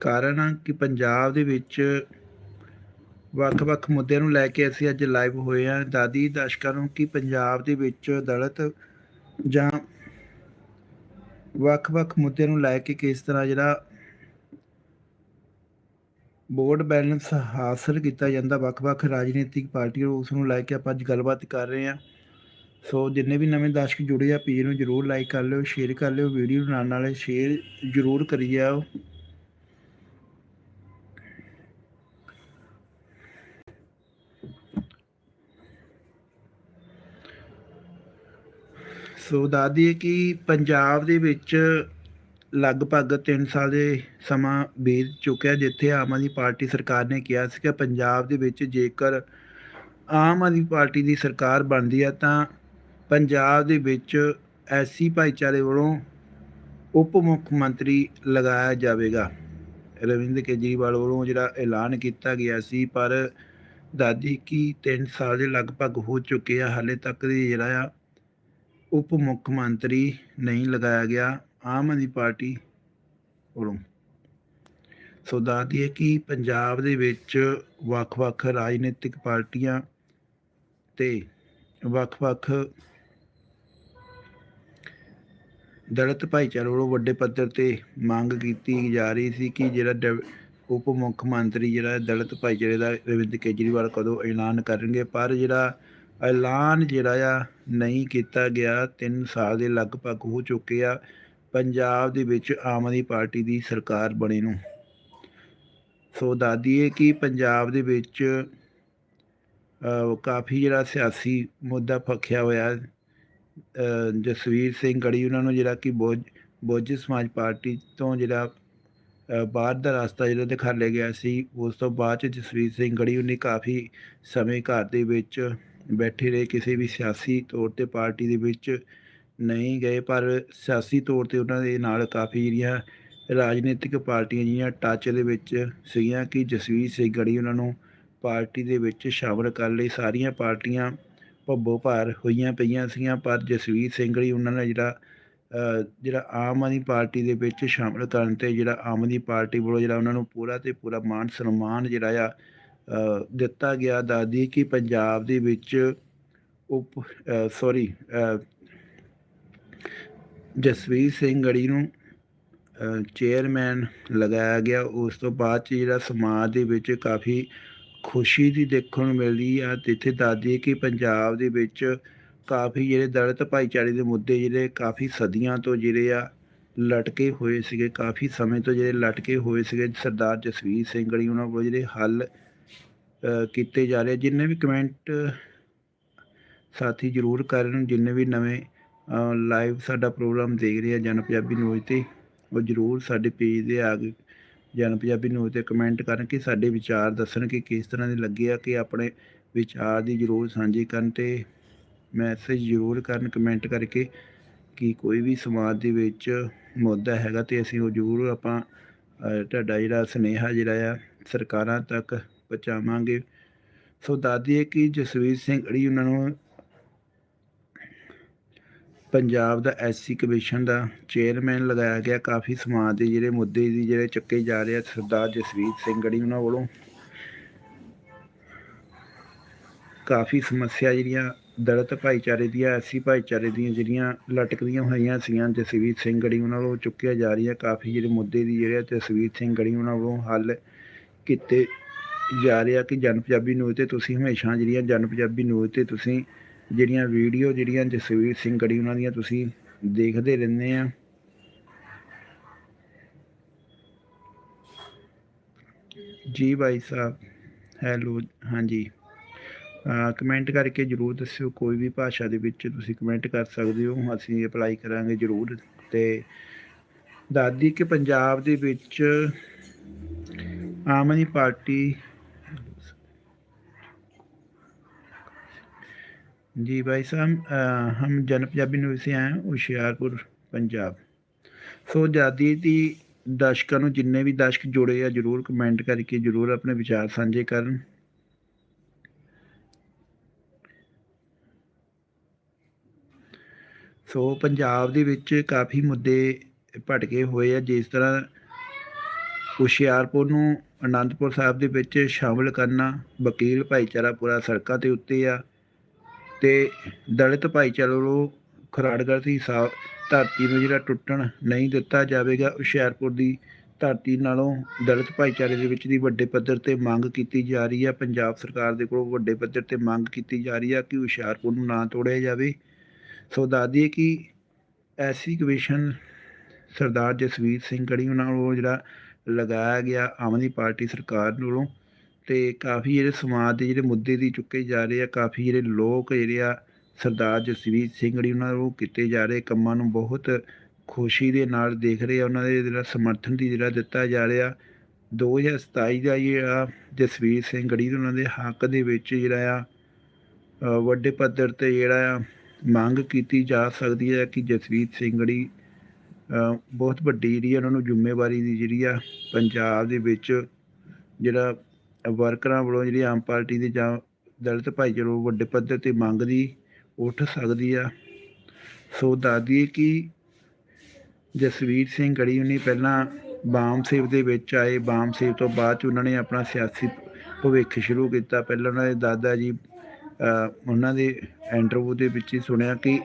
ਕਾਰਨ ਆ ਕਿ ਪੰਜਾਬ ਦੇ ਵਿੱਚ ਵੱਖ-ਵੱਖ ਮੁੱਦਿਆਂ ਨੂੰ ਲੈ ਕੇ ਅਸੀਂ ਅੱਜ ਲਾਈਵ ਹੋਏ ਹਾਂ। ਦਾਦੀ ਦਰਸ਼ਕਾਂ ਨੂੰ ਕਿ ਪੰਜਾਬ ਦੇ ਵਿੱਚ ਦਲਿਤ ਜਾਂ ਵੱਖ-ਵੱਖ ਮੁੱਦਿਆਂ ਨੂੰ ਲੈ ਕੇ ਕਿਸ ਤਰ੍ਹਾਂ ਜਿਹੜਾ ਵੋਟ ਬੈਲੈਂਸ ਹਾਸਲ ਕੀਤਾ ਜਾਂਦਾ, ਵੱਖ-ਵੱਖ ਰਾਜਨੀਤਿਕ ਪਾਰਟੀਆਂ ਉਸ ਨੂੰ ਲੈ ਕੇ ਆਪਾਂ ਅੱਜ ਗੱਲਬਾਤ ਕਰ ਰਹੇ ਹਾਂ। ਸੋ ਜਿੰਨੇ ਵੀ ਨਵੇਂ ਦਰਸ਼ਕ ਜੁੜੇ ਆ ਪੇਜ ਨੂੰ ਜਰੂਰ ਲਾਈਕ ਕਰ ਲਿਓ ਸ਼ੇਅਰ ਕਰ ਲਿਓ ਵੀਡੀਓ ਨਾਲ ਨਾਲੇ ਸ਼ੇਅਰ ਜਰੂਰ ਕਰੀ ਜਾਓ। ਸੋ ਦੱਸਦੀ ਕਿ ਪੰਜਾਬ ਦੇ ਵਿੱਚ ਲਗਭਗ 3 ਸਾਲ ਦੇ ਸਮਾਂ ਬੀਤ ਚੁੱਕਿਆ, ਜਿੱਥੇ ਆਮ ਆਦਮੀ ਪਾਰਟੀ ਸਰਕਾਰ ਨੇ ਕਿਹਾ ਸੀ ਕਿ ਪੰਜਾਬ ਦੇ ਵਿੱਚ ਜੇਕਰ ਆਮ ਆਦਮੀ ਪਾਰਟੀ ਦੀ ਸਰਕਾਰ ਬਣਦੀ ਹੈ ਤਾਂ ਪੰਜਾਬ ਦੇ ਵਿੱਚ ਐਸੀ ਭਾਈਚਾਰੇ ਵੱਲੋਂ ਉਪ ਮੁੱਖ ਮੰਤਰੀ ਲਗਾਇਆ ਜਾਵੇਗਾ। ਰਵਿੰਦਰ ਕੇਜਰੀਵਾਲ ਵੱਲੋਂ ਜਿਹੜਾ ਐਲਾਨ ਕੀਤਾ ਗਿਆ ਸੀ, ਪਰ ਦਾਦੀ ਕੀ 3 ਸਾਲ ਦੇ ਲਗਭਗ ਹੋ ਚੁੱਕੇ ਆ, ਹਾਲੇ ਤੱਕ ਦੀ ਜਿਹੜਾ ਆ ਉਪ ਮੁੱਖ ਮੰਤਰੀ ਨਹੀਂ ਲਗਾਇਆ ਗਿਆ, ਆਮ ਆਦਮੀ ਪਾਰਟੀ ਵੱਲੋਂ। ਸੋ ਦੱਸਦੀ ਹੈ ਕਿ ਪੰਜਾਬ ਦੇ ਵਿੱਚ ਵੱਖ-ਵੱਖ ਰਾਜਨੀਤਿਕ ਪਾਰਟੀਆਂ ਤੇ ਵੱਖ-ਵੱਖ ਦਲਿਤ ਭਾਈਚਾਰੇ ਵੱਲੋਂ ਵੱਡੇ ਪੱਧਰ ਤੇ ਮੰਗ ਕੀਤੀ ਜਾ ਰਹੀ ਸੀ ਕਿ ਜਿਹੜਾ ਡਿਵ- ਉਪ ਮੁੱਖ ਮੰਤਰੀ ਜਿਹੜਾ ਦਲਿਤ ਭਾਈਚਾਰੇ ਦਾ ਅਰਵਿੰਦ ਕੇਜਰੀਵਾਲ ਕਦੋਂ ਐਲਾਨ ਕਰਨਗੇ, ਪਰ ਜਿਹੜਾ ਐਲਾਨ ਜਿਹੜਾ ਆ ਨਹੀਂ ਕੀਤਾ ਗਿਆ 3 ਸਾਲ ਦੇ ਲਗਭਗ ਹੋ ਚੁੱਕੇ ਆ, ਪੰਜਾਬ ਦੇ ਵਿੱਚ ਆਮ ਆਦਮੀ ਪਾਰਟੀ ਦੀ ਸਰਕਾਰ ਬਣੇ ਨੂੰ। ਸੋ ਦਾਦੀਏ ਕਿ ਪੰਜਾਬ ਦੇ ਵਿੱਚ ਕਾਫੀ ਜਿਹੜਾ ਸਿਆਸੀ ਮੁੱਦਾ ਫੱਖਿਆ ਹੋਇਆ ਜਸਵੀਰ ਸਿੰਘ ਗੜੀ ਉਹਨਾਂ ਨੂੰ ਜਿਹੜਾ ਕਿ ਬੋਝ ਬੋਝ ਸਮਾਜ ਪਾਰਟੀ ਤੋਂ ਜਿਹੜਾ ਬਾਹਰ ਦਾ ਰਸਤਾ ਜਿਹੜਾ ਦਿਖਾ ਲਿਆ ਗਿਆ ਸੀ, ਉਸ ਤੋਂ ਬਾਅਦ ਚ ਜਸਵੀਰ ਸਿੰਘ ਗੜੀ ਉਹਨੇ ਕਾਫੀ ਸਮੇਂ ਘਰ ਦੇ ਵਿੱਚ ਬੈਠੇ ਰਹੇ ਕਿਸੇ ਵੀ ਸਿਆਸੀ ਤੌਰ ਤੇ ਪਾਰਟੀ ਦੇ ਵਿੱਚ ਨਹੀਂ ਗਏ, ਪਰ ਸਿਆਸੀ ਤੌਰ ਤੇ ਉਹਨਾਂ ਦੇ ਨਾਲ ਕਾਫੀ ਜਿਹੜੀਆਂ ਰਾਜਨੀਤਿਕ ਪਾਰਟੀਆਂ ਜਿਹੜੀਆਂ ਟੱਚ ਦੇ ਵਿੱਚ ਸੀਗੀਆਂ ਕਿ ਜਸਵੀਰ ਸਿੰਘ ਗੜੀ ਉਹਨਾਂ ਨੂੰ ਪਾਰਟੀ ਦੇ ਵਿੱਚ ਸ਼ਾਮਲ ਕਰਨ ਲਈ ਸਾਰੀਆਂ ਪਾਰਟੀਆਂ ਭੱਬੋ ਭਾਰ ਹੋਈਆਂ ਪਈਆਂ ਸੀਗੀਆਂ, ਪਰ ਜਸਵੀਰ ਸਿੰਘ ਗੜੀ ਉਹਨਾਂ ਨੇ ਜਿਹੜਾ ਜਿਹੜਾ ਆਮ ਆਦਮੀ ਪਾਰਟੀ ਦੇ ਵਿੱਚ ਸ਼ਾਮਲ ਕਰਨ ਤੇ ਜਿਹੜਾ ਆਮ ਆਦਮੀ ਪਾਰਟੀ ਵੱਲੋਂ ਜਿਹੜਾ ਉਹਨਾਂ ਨੂੰ ਪੂਰਾ ਤੇ ਪੂਰਾ ਮਾਨ ਸਨਮਾਨ ਜਿਹੜਾ ਆ ਦਿੱਤਾ ਗਿਆ ਦਾਦੀ ਕਿ ਪੰਜਾਬ ਦੇ ਵਿੱਚ ਉਪ ਸੌਰੀ ਜਸਵੀਰ ਸਿੰਘ ਗੜੀ ਨੂੰ ਚੇਅਰਮੈਨ ਲਗਾਇਆ ਗਿਆ। ਉਸ ਤੋਂ ਬਾਅਦ 'ਚ ਜਿਹੜਾ ਸਮਾਜ ਦੇ ਵਿੱਚ ਕਾਫੀ ਖੁਸ਼ੀ ਦੀ ਦੇਖਣ ਨੂੰ ਮਿਲਦੀ ਆ ਜਿੱਥੇ ਦਾਦੀ ਕਿ ਪੰਜਾਬ ਦੇ ਵਿੱਚ ਕਾਫੀ ਜਿਹੜੇ ਦਲਿਤ ਭਾਈਚਾਰੇ ਦੇ ਮੁੱਦੇ ਜਿਹੜੇ ਕਾਫੀ ਸਦੀਆਂ ਤੋਂ ਜਿਹੜੇ ਆ ਲਟਕੇ ਹੋਏ ਸੀਗੇ, ਕਾਫੀ ਸਮੇਂ ਤੋਂ ਜਿਹੜੇ ਲਟਕੇ ਹੋਏ ਸੀਗੇ। ਸਰਦਾਰ ਜਸਵੀਰ ਸਿੰਘ ਗੜੀ ਉਹਨਾਂ ਕੋਲ ਜਿਹੜੇ ਹੱਲ ਕੀਤੇ ਜਾ ਰਹੇ ਜਿੰਨੇ ਵੀ ਕਮੈਂਟ ਸਾਥੀ ਜਰੂਰ ਕਰਨ ਜਿੰਨੇ ਵੀ ਨਵੇਂ ਲਾਈਵ ਸਾਡਾ ਪ੍ਰੋਗਰਾਮ ਦੇਖ ਰਹੇ ਆ ਜਨ ਪੰਜਾਬੀ ਨਿਊਜ਼ ਤੇ, ਉਹ ਜਰੂਰ ਸਾਡੇ ਪੇਜ ਦੇ ਆ ਕੇ ਜਨ ਪੰਜਾਬੀ ਨਿਊਜ਼ ਤੇ ਕਮੈਂਟ ਕਰਨ ਕਿ ਸਾਡੇ ਵਿਚਾਰ ਦੱਸਣ ਕਿ ਕਿਸ ਤਰ੍ਹਾਂ ਦੇ ਲੱਗੇ ਆ, ਕਿ ਆਪਣੇ ਵਿਚਾਰ ਦੀ ਜਰੂਰ ਸਾਂਝੀ ਕਰਨ ਤੇ ਮੈਸੇਜ ਜਰੂਰ ਕਰਨ ਕਮੈਂਟ ਕਰਕੇ ਕਿ ਕੋਈ ਵੀ ਸਮਾਜ ਦੇ ਵਿੱਚ ਮੁੱਦਾ ਹੈਗਾ ਤੇ ਅਸੀਂ ਉਹ ਜਰੂਰ ਆਪਾਂ ਤੁਹਾਡਾ ਜਿਹੜਾ ਸੁਨੇਹਾ ਜਿਹੜਾ ਆ, ਸਰਕਾਰਾਂ ਤੱਕ ਪਹੁੰਚਾਵਾਂਗੇ। ਸੋ ਦਾਦੀ ਕਿ ਜਸਵੀਰ ਸਿੰਘ ਅੜੀ ਉਹਨਾਂ ਨੂੰ ਪੰਜਾਬ ਦਾ ਐਸਸੀ ਕਮਿਸ਼ਨ ਦਾ ਚੇਅਰਮੈਨ ਲਗਾਇਆ ਗਿਆ। ਕਾਫੀ ਸਮਾਜ ਦੇ ਜਿਹੜੇ ਮੁੱਦੇ ਦੀ ਜਿਹੜੇ ਚੱਕੇ ਜਾ ਰਹੇ ਆ ਸਰਦਾਰ ਜਸਵੀਰ ਸਿੰਘ ਗੜੀ ਉਹਨਾਂ ਵੱਲੋਂ। ਕਾਫੀ ਸਮੱਸਿਆ ਜਿਹੜੀਆਂ ਦਲਿਤ ਭਾਈਚਾਰੇ ਦੀਆਂ ਐਸੀ ਭਾਈਚਾਰੇ ਦੀਆਂ ਜਿਹੜੀਆਂ ਲਟਕਦੀਆਂ ਹੋਈਆਂ ਸੀਗੀਆਂ ਜਸਵੀਰ ਸਿੰਘ ਗੜੀ ਉਹਨਾਂ ਵੱਲੋਂ ਚੁੱਕਿਆ ਜਾ ਰਹੀ। ਹੈ ਕਾਫੀ ਜਿਹੜੇ ਮੁੱਦੇ ਦੀ ਜਿਹੜੇ ਜਸਵੀਰ ਸਿੰਘ ਗੜੀ ਉਹਨਾਂ ਵੱਲੋਂ ਹੱਲ ਕੀਤੇ ਜਾ ਰਿਹਾ ਕਿ ਜਨ ਪੰਜਾਬੀ ਨਿਊਜ਼ ਤੇ ਤੁਸੀਂ ਹਮੇਸ਼ਾ ਜਿਹੜੀਆਂ ਜਨ ਪੰਜਾਬੀ ਨਿਊਜ਼ ਤੇ ਤੁਸੀਂ ਜਿਹੜੀਆਂ ਵੀਡੀਓ ਜਿਹੜੀਆਂ ਜਸਵੀਰ ਸਿੰਘ ਗੜੀ ਉਹਨਾਂ ਦੀਆਂ ਤੁਸੀਂ ਦੇਖਦੇ ਰਹਿੰਦੇ ਆ। ਜੀ ਭਾਈ ਸਾਹਿਬ ਹੈਲੋ ਹਾਂਜੀ। ਕਮੈਂਟ ਕਰਕੇ ਜਰੂਰ ਦੱਸਿਓ, ਕੋਈ ਵੀ ਭਾਸ਼ਾ ਦੇ ਵਿੱਚ ਤੁਸੀਂ ਕਮੈਂਟ ਕਰ ਸਕਦੇ ਹੋ, ਅਸੀਂ ਅਪਲਾਈ ਕਰਾਂਗੇ ਜਰੂਰ। ਤੇ ਦਾਦੀ ਕਿ ਪੰਜਾਬ ਦੇ ਵਿੱਚ ਆਮ ਆਦਮੀ ਪਾਰਟੀ जी भाई साहब अ, हम जन पंजाबी न्यूज़ से आए हैं ਹੁਸ਼ਿਆਰਪੁਰ ਪੰਜਾਬ ਸੋ ਆਜ਼ਾਦੀ ਦੀ ਦਰਸ਼ਕਾਂ ਨੂੰ ਜਿੰਨੇ ਵੀ ਦਰਸ਼ਕ ਜੁੜੇ ਆ ਜਰੂਰ ਕਮੈਂਟ ਕਰਕੇ ਜਰੂਰ ਆਪਣੇ ਵਿਚਾਰ ਸਾਂਝੇ ਕਰਨ ਸੋ ਪੰਜਾਬ ਦੇ ਵਿੱਚ ਕਾਫੀ ਮੁੱਦੇ ਭਟਕੇ ਹੋਏ ਆ ਜਿਸ ਤਰ੍ਹਾਂ ਹੁਸ਼ਿਆਰਪੁਰ ਨੂੰ ਅਨੰਦਪੁਰ ਸਾਹਿਬ ਦੇ ਵਿੱਚ ਸ਼ਾਮਲ ਕਰਨਾ ਵਕੀਲ ਭਾਈਚਾਰਾ ਪੂਰਾ ਸੜਕਾਂ ਦੇ ਉੱਤੇ ਆ ਤੇ ਦਲਿਤ ਭਾਈਚਾਰੇ ਵੱਲੋਂ ਖਰਾੜਗੜ੍ਹ ਦੀ ਸਾ, ਧਰਤੀ ਨੂੰ ਜਿਹੜਾ ਟੁੱਟਣ ਨਹੀਂ ਦਿੱਤਾ ਜਾਵੇਗਾ, ਹੁਸ਼ਿਆਰਪੁਰ ਦੀ ਧਰਤੀ ਨਾਲੋਂ ਦਲਿਤ ਭਾਈਚਾਰੇ ਦੇ ਵਿੱਚ ਦੀ ਵੱਡੇ ਪੱਧਰ ਤੇ ਮੰਗ ਕੀਤੀ ਜਾ ਰਹੀ ਹੈ। ਪੰਜਾਬ ਸਰਕਾਰ ਦੇ ਕੋਲੋਂ ਵੱਡੇ ਪੱਧਰ ਤੇ ਮੰਗ ਕੀਤੀ ਜਾ ਰਹੀ ਹੈ ਕਿ ਹੁਸ਼ਿਆਰਪੁਰ ਨੂੰ ਨਾ ਤੋੜਿਆ ਜਾਵੇ। ਸੋ ਦੱਸ ਕਿ ਐਸੀ ਕਮਿਸ਼ਨ ਸਰਦਾਰ ਜਸਵੀਰ ਸਿੰਘ ਗੜੀ ਉਹਨਾਂ ਵੱਲੋਂ ਜਿਹੜਾ ਲਗਾਇਆ ਗਿਆ ਆਮ ਆਦਮੀ ਪਾਰਟੀ ਸਰਕਾਰ ਵੱਲੋਂ ਤੇ ਕਾਫੀ ਜਿਹੜੇ ਸਮਾਜ ਦੇ ਜਿਹੜੇ ਮੁੱਦੇ ਦੀ ਚੁੱਕੇ ਜਾ ਰਹੇ ਆ, ਕਾਫੀ ਜਿਹੜੇ ਲੋਕ ਜਿਹੜੇ ਆ, ਸਰਦਾਰ ਜਸਵੀਰ ਸਿੰਘ ਗੜੀ ਉਹਨਾਂ ਨੂੰ ਕੀਤੇ ਜਾ ਰਹੇ ਕੰਮਾਂ ਨੂੰ ਬਹੁਤ ਖੁਸ਼ੀ ਦੇ ਨਾਲ ਦੇਖ ਰਹੇ ਆ, ਉਹਨਾਂ ਦੇ ਜਿਹੜਾ ਸਮਰਥਨ ਦੀ ਜਿਹੜਾ ਦਿੱਤਾ ਜਾ ਰਿਹਾ। 2027 ਦਾ ਜਿਹੜਾ ਜਸਵੀਰ ਸਿੰਘ ਗੜੀ ਉਹਨਾਂ ਦੇ ਹੱਕ ਦੇ ਵਿੱਚ ਜਿਹੜਾ ਆ ਵੱਡੇ ਪੱਧਰ ਤੇ ਜਿਹੜਾ ਆ ਮੰਗ ਕੀਤੀ ਜਾ ਸਕਦੀ ਹੈ ਕਿ ਜਸਵੀਰ ਸਿੰਘ ਗੜੀ ਬਹੁਤ ਵੱਡੀ ਜਿਹੜੀ ਆ ਉਹਨਾਂ ਨੂੰ ਜ਼ਿੰਮੇਵਾਰੀ ਦੀ ਜਿਹੜੀ ਆ, ਪੰਜਾਬ ਦੇ ਵਿੱਚ ਜਿਹੜਾ ਵਰਕਰਾਂ ਵੱਲੋਂ ਜਿਹੜੀ ਆਮ ਪਾਰਟੀ ਦੇ ਜਾਂ ਦਲਿਤ ਭਾਈਚਾਰੇ ਵੱਡੇ ਪੱਧਰ ਤੇ ਮੰਗ ਦੀ ਉੱਠ ਸਕਦੀ ਆ। ਸੋ ਦੱਸ ਕਿ ਜਸਵੀਰ ਸਿੰਘ ਗੜੀ ਉਹਨੇ ਪਹਿਲਾਂ ਬਾਮ ਸੇਵ ਦੇ ਵਿੱਚ ਆਏ। ਬਾਮ ਸੇਵ ਤੋਂ ਬਾਅਦ ਚ ਉਹਨਾਂ ਨੇ ਆਪਣਾ ਸਿਆਸੀ ਭਵਿੱਖ ਸ਼ੁਰੂ ਕੀਤਾ। ਪਹਿਲਾਂ ਉਹਨਾਂ ਦੇ ਦਾਦਾ ਜੀ ਉਹਨਾਂ ਦੇ ਇੰਟਰਵਿਊ ਦੇ ਵਿੱਚ ਹੀ ਸੁਣਿਆ ਕਿ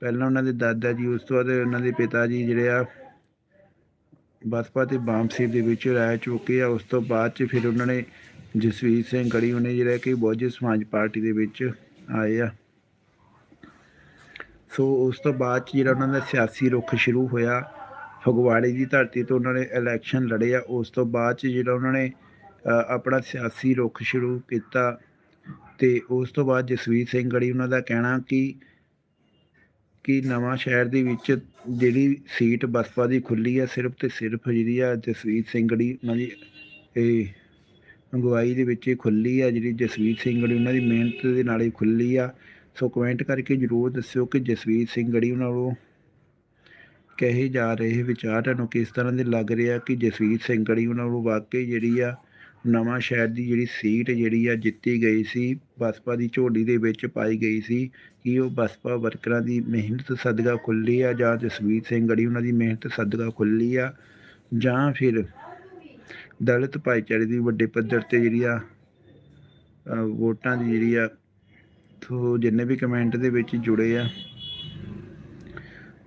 ਪਹਿਲਾਂ ਉਹਨਾਂ ਦੇ ਦਾਦਾ ਜੀ, ਉਸ ਤੋਂ ਬਾਅਦ ਉਹਨਾਂ ਦੇ ਪਿਤਾ ਜੀ ਜਿਹੜੇ ਆ, ਬਸਪਾ ਤੇ ਬਾਮ ਸੇਵ ਦੇ ਵਿੱਚ ਰਹਿ ਚੁੱਕੇ ਆ। ਉਸ ਤੋਂ ਬਾਅਦ ਚ ਫਿਰ ਉਹਨਾਂ ਨੇ ਜਸਵੀਰ ਸਿੰਘ ਗੜੀ ਉਹਨੇ ਜਿਹੜਾ ਕਿ ਬਹੁਜਨ ਸਮਾਜ ਪਾਰਟੀ ਦੇ ਵਿੱਚ ਆਏ ਆ। ਸੋ ਉਸ ਤੋਂ ਬਾਅਦ 'ਚ ਜਿਹੜਾ ਉਹਨਾਂ ਦਾ ਸਿਆਸੀ ਰੁਖ ਸ਼ੁਰੂ ਹੋਇਆ, ਫਗਵਾੜੇ ਦੀ ਧਰਤੀ ਤੋਂ ਉਹਨਾਂ ਨੇ ਇਲੈਕਸ਼ਨ ਲੜੇ ਆ। ਉਸ ਤੋਂ ਬਾਅਦ 'ਚ ਜਿਹੜਾ ਉਹਨਾਂ ਨੇ ਆਪਣਾ ਸਿਆਸੀ ਰੁਖ ਸ਼ੁਰੂ ਕੀਤਾ ਤੇ ਉਸ ਤੋਂ ਬਾਅਦ ਜਸਵੀਰ ਸਿੰਘ ਗੜੀ ਉਹਨਾਂ ਦਾ ਕਹਿਣਾ ਕਿ ਕਿ ਨਵਾਂ ਸ਼ਹਿਰ ਦੇ ਵਿੱਚ ਜਿਹੜੀ ਸੀਟ ਬਸਪਾ ਦੀ ਖੁੱਲੀ ਆ, ਸਿਰਫ ਤੇ ਸਿਰਫ ਜਿਹੜੀ ਆ ਜਸਵੀਰ ਸਿੰਘ ਗੜੀ ਉਹਨਾਂ ਦੀ, ਇਹ ਅਗਵਾਈ ਦੇ ਵਿੱਚ ਇਹ ਖੁੱਲੀ ਆ, ਜਿਹੜੀ ਜਸਵੀਰ ਸਿੰਘ ਗੜੀ ਉਹਨਾਂ ਦੀ ਮਿਹਨਤ ਦੇ ਨਾਲ ਹੀ ਖੁੱਲੀ ਆ। ਸੋ ਕਮੈਂਟ ਕਰਕੇ ਜਰੂਰ ਦੱਸਿਓ ਕਿ ਜਸਵੀਰ ਸਿੰਘ ਗੜੀ ਉਹਨਾਂ ਵੱਲੋਂ ਕਹੇ ਜਾ ਰਹੇ ਵਿਚਾਰ ਤੁਹਾਨੂੰ ਕਿਸ ਤਰ੍ਹਾਂ ਦੇ ਲੱਗ ਰਿਹਾ ਕਿ ਜਸਵੀਰ ਸਿੰਘ ਗੜੀ ਉਹਨਾਂ ਵੱਲੋਂ ਵਾਕਈ ਜਿਹੜੀ ਆ, ਨਵਾਂ ਸ਼ਹਿਰ ਦੀ ਜਿਹੜੀ ਸੀਟ ਜਿਹੜੀ ਆ ਜਿੱਤੀ ਗਈ ਸੀ, ਬਸਪਾ ਦੀ ਝੋਲੀ ਦੇ ਵਿੱਚ ਪਾਈ ਗਈ ਸੀ, ਕਿ ਉਹ ਬਸਪਾ ਵਰਕਰਾਂ ਦੀ ਮਿਹਨਤ ਸਦਕਾ ਖੁੱਲੀ ਆ ਜਾਂ ਜਸਵੀਰ ਸਿੰਘ ਗੜੀ ਉਹਨਾਂ ਦੀ ਮਿਹਨਤ ਸਦਕਾ ਖੁੱਲੀ ਆ, ਜਾਂ ਫਿਰ ਦਲਿਤ ਭਾਈਚਾਰੇ ਦੀ ਵੱਡੇ ਪੱਧਰ ਤੇ ਜਿਹੜੀ ਆ ਵੋਟਾਂ ਦੀ ਜਿਹੜੀ ਆ, ਸੋ ਜਿੰਨੇ ਵੀ ਕਮੈਂਟ ਦੇ ਵਿੱਚ ਜੁੜੇ ਆ,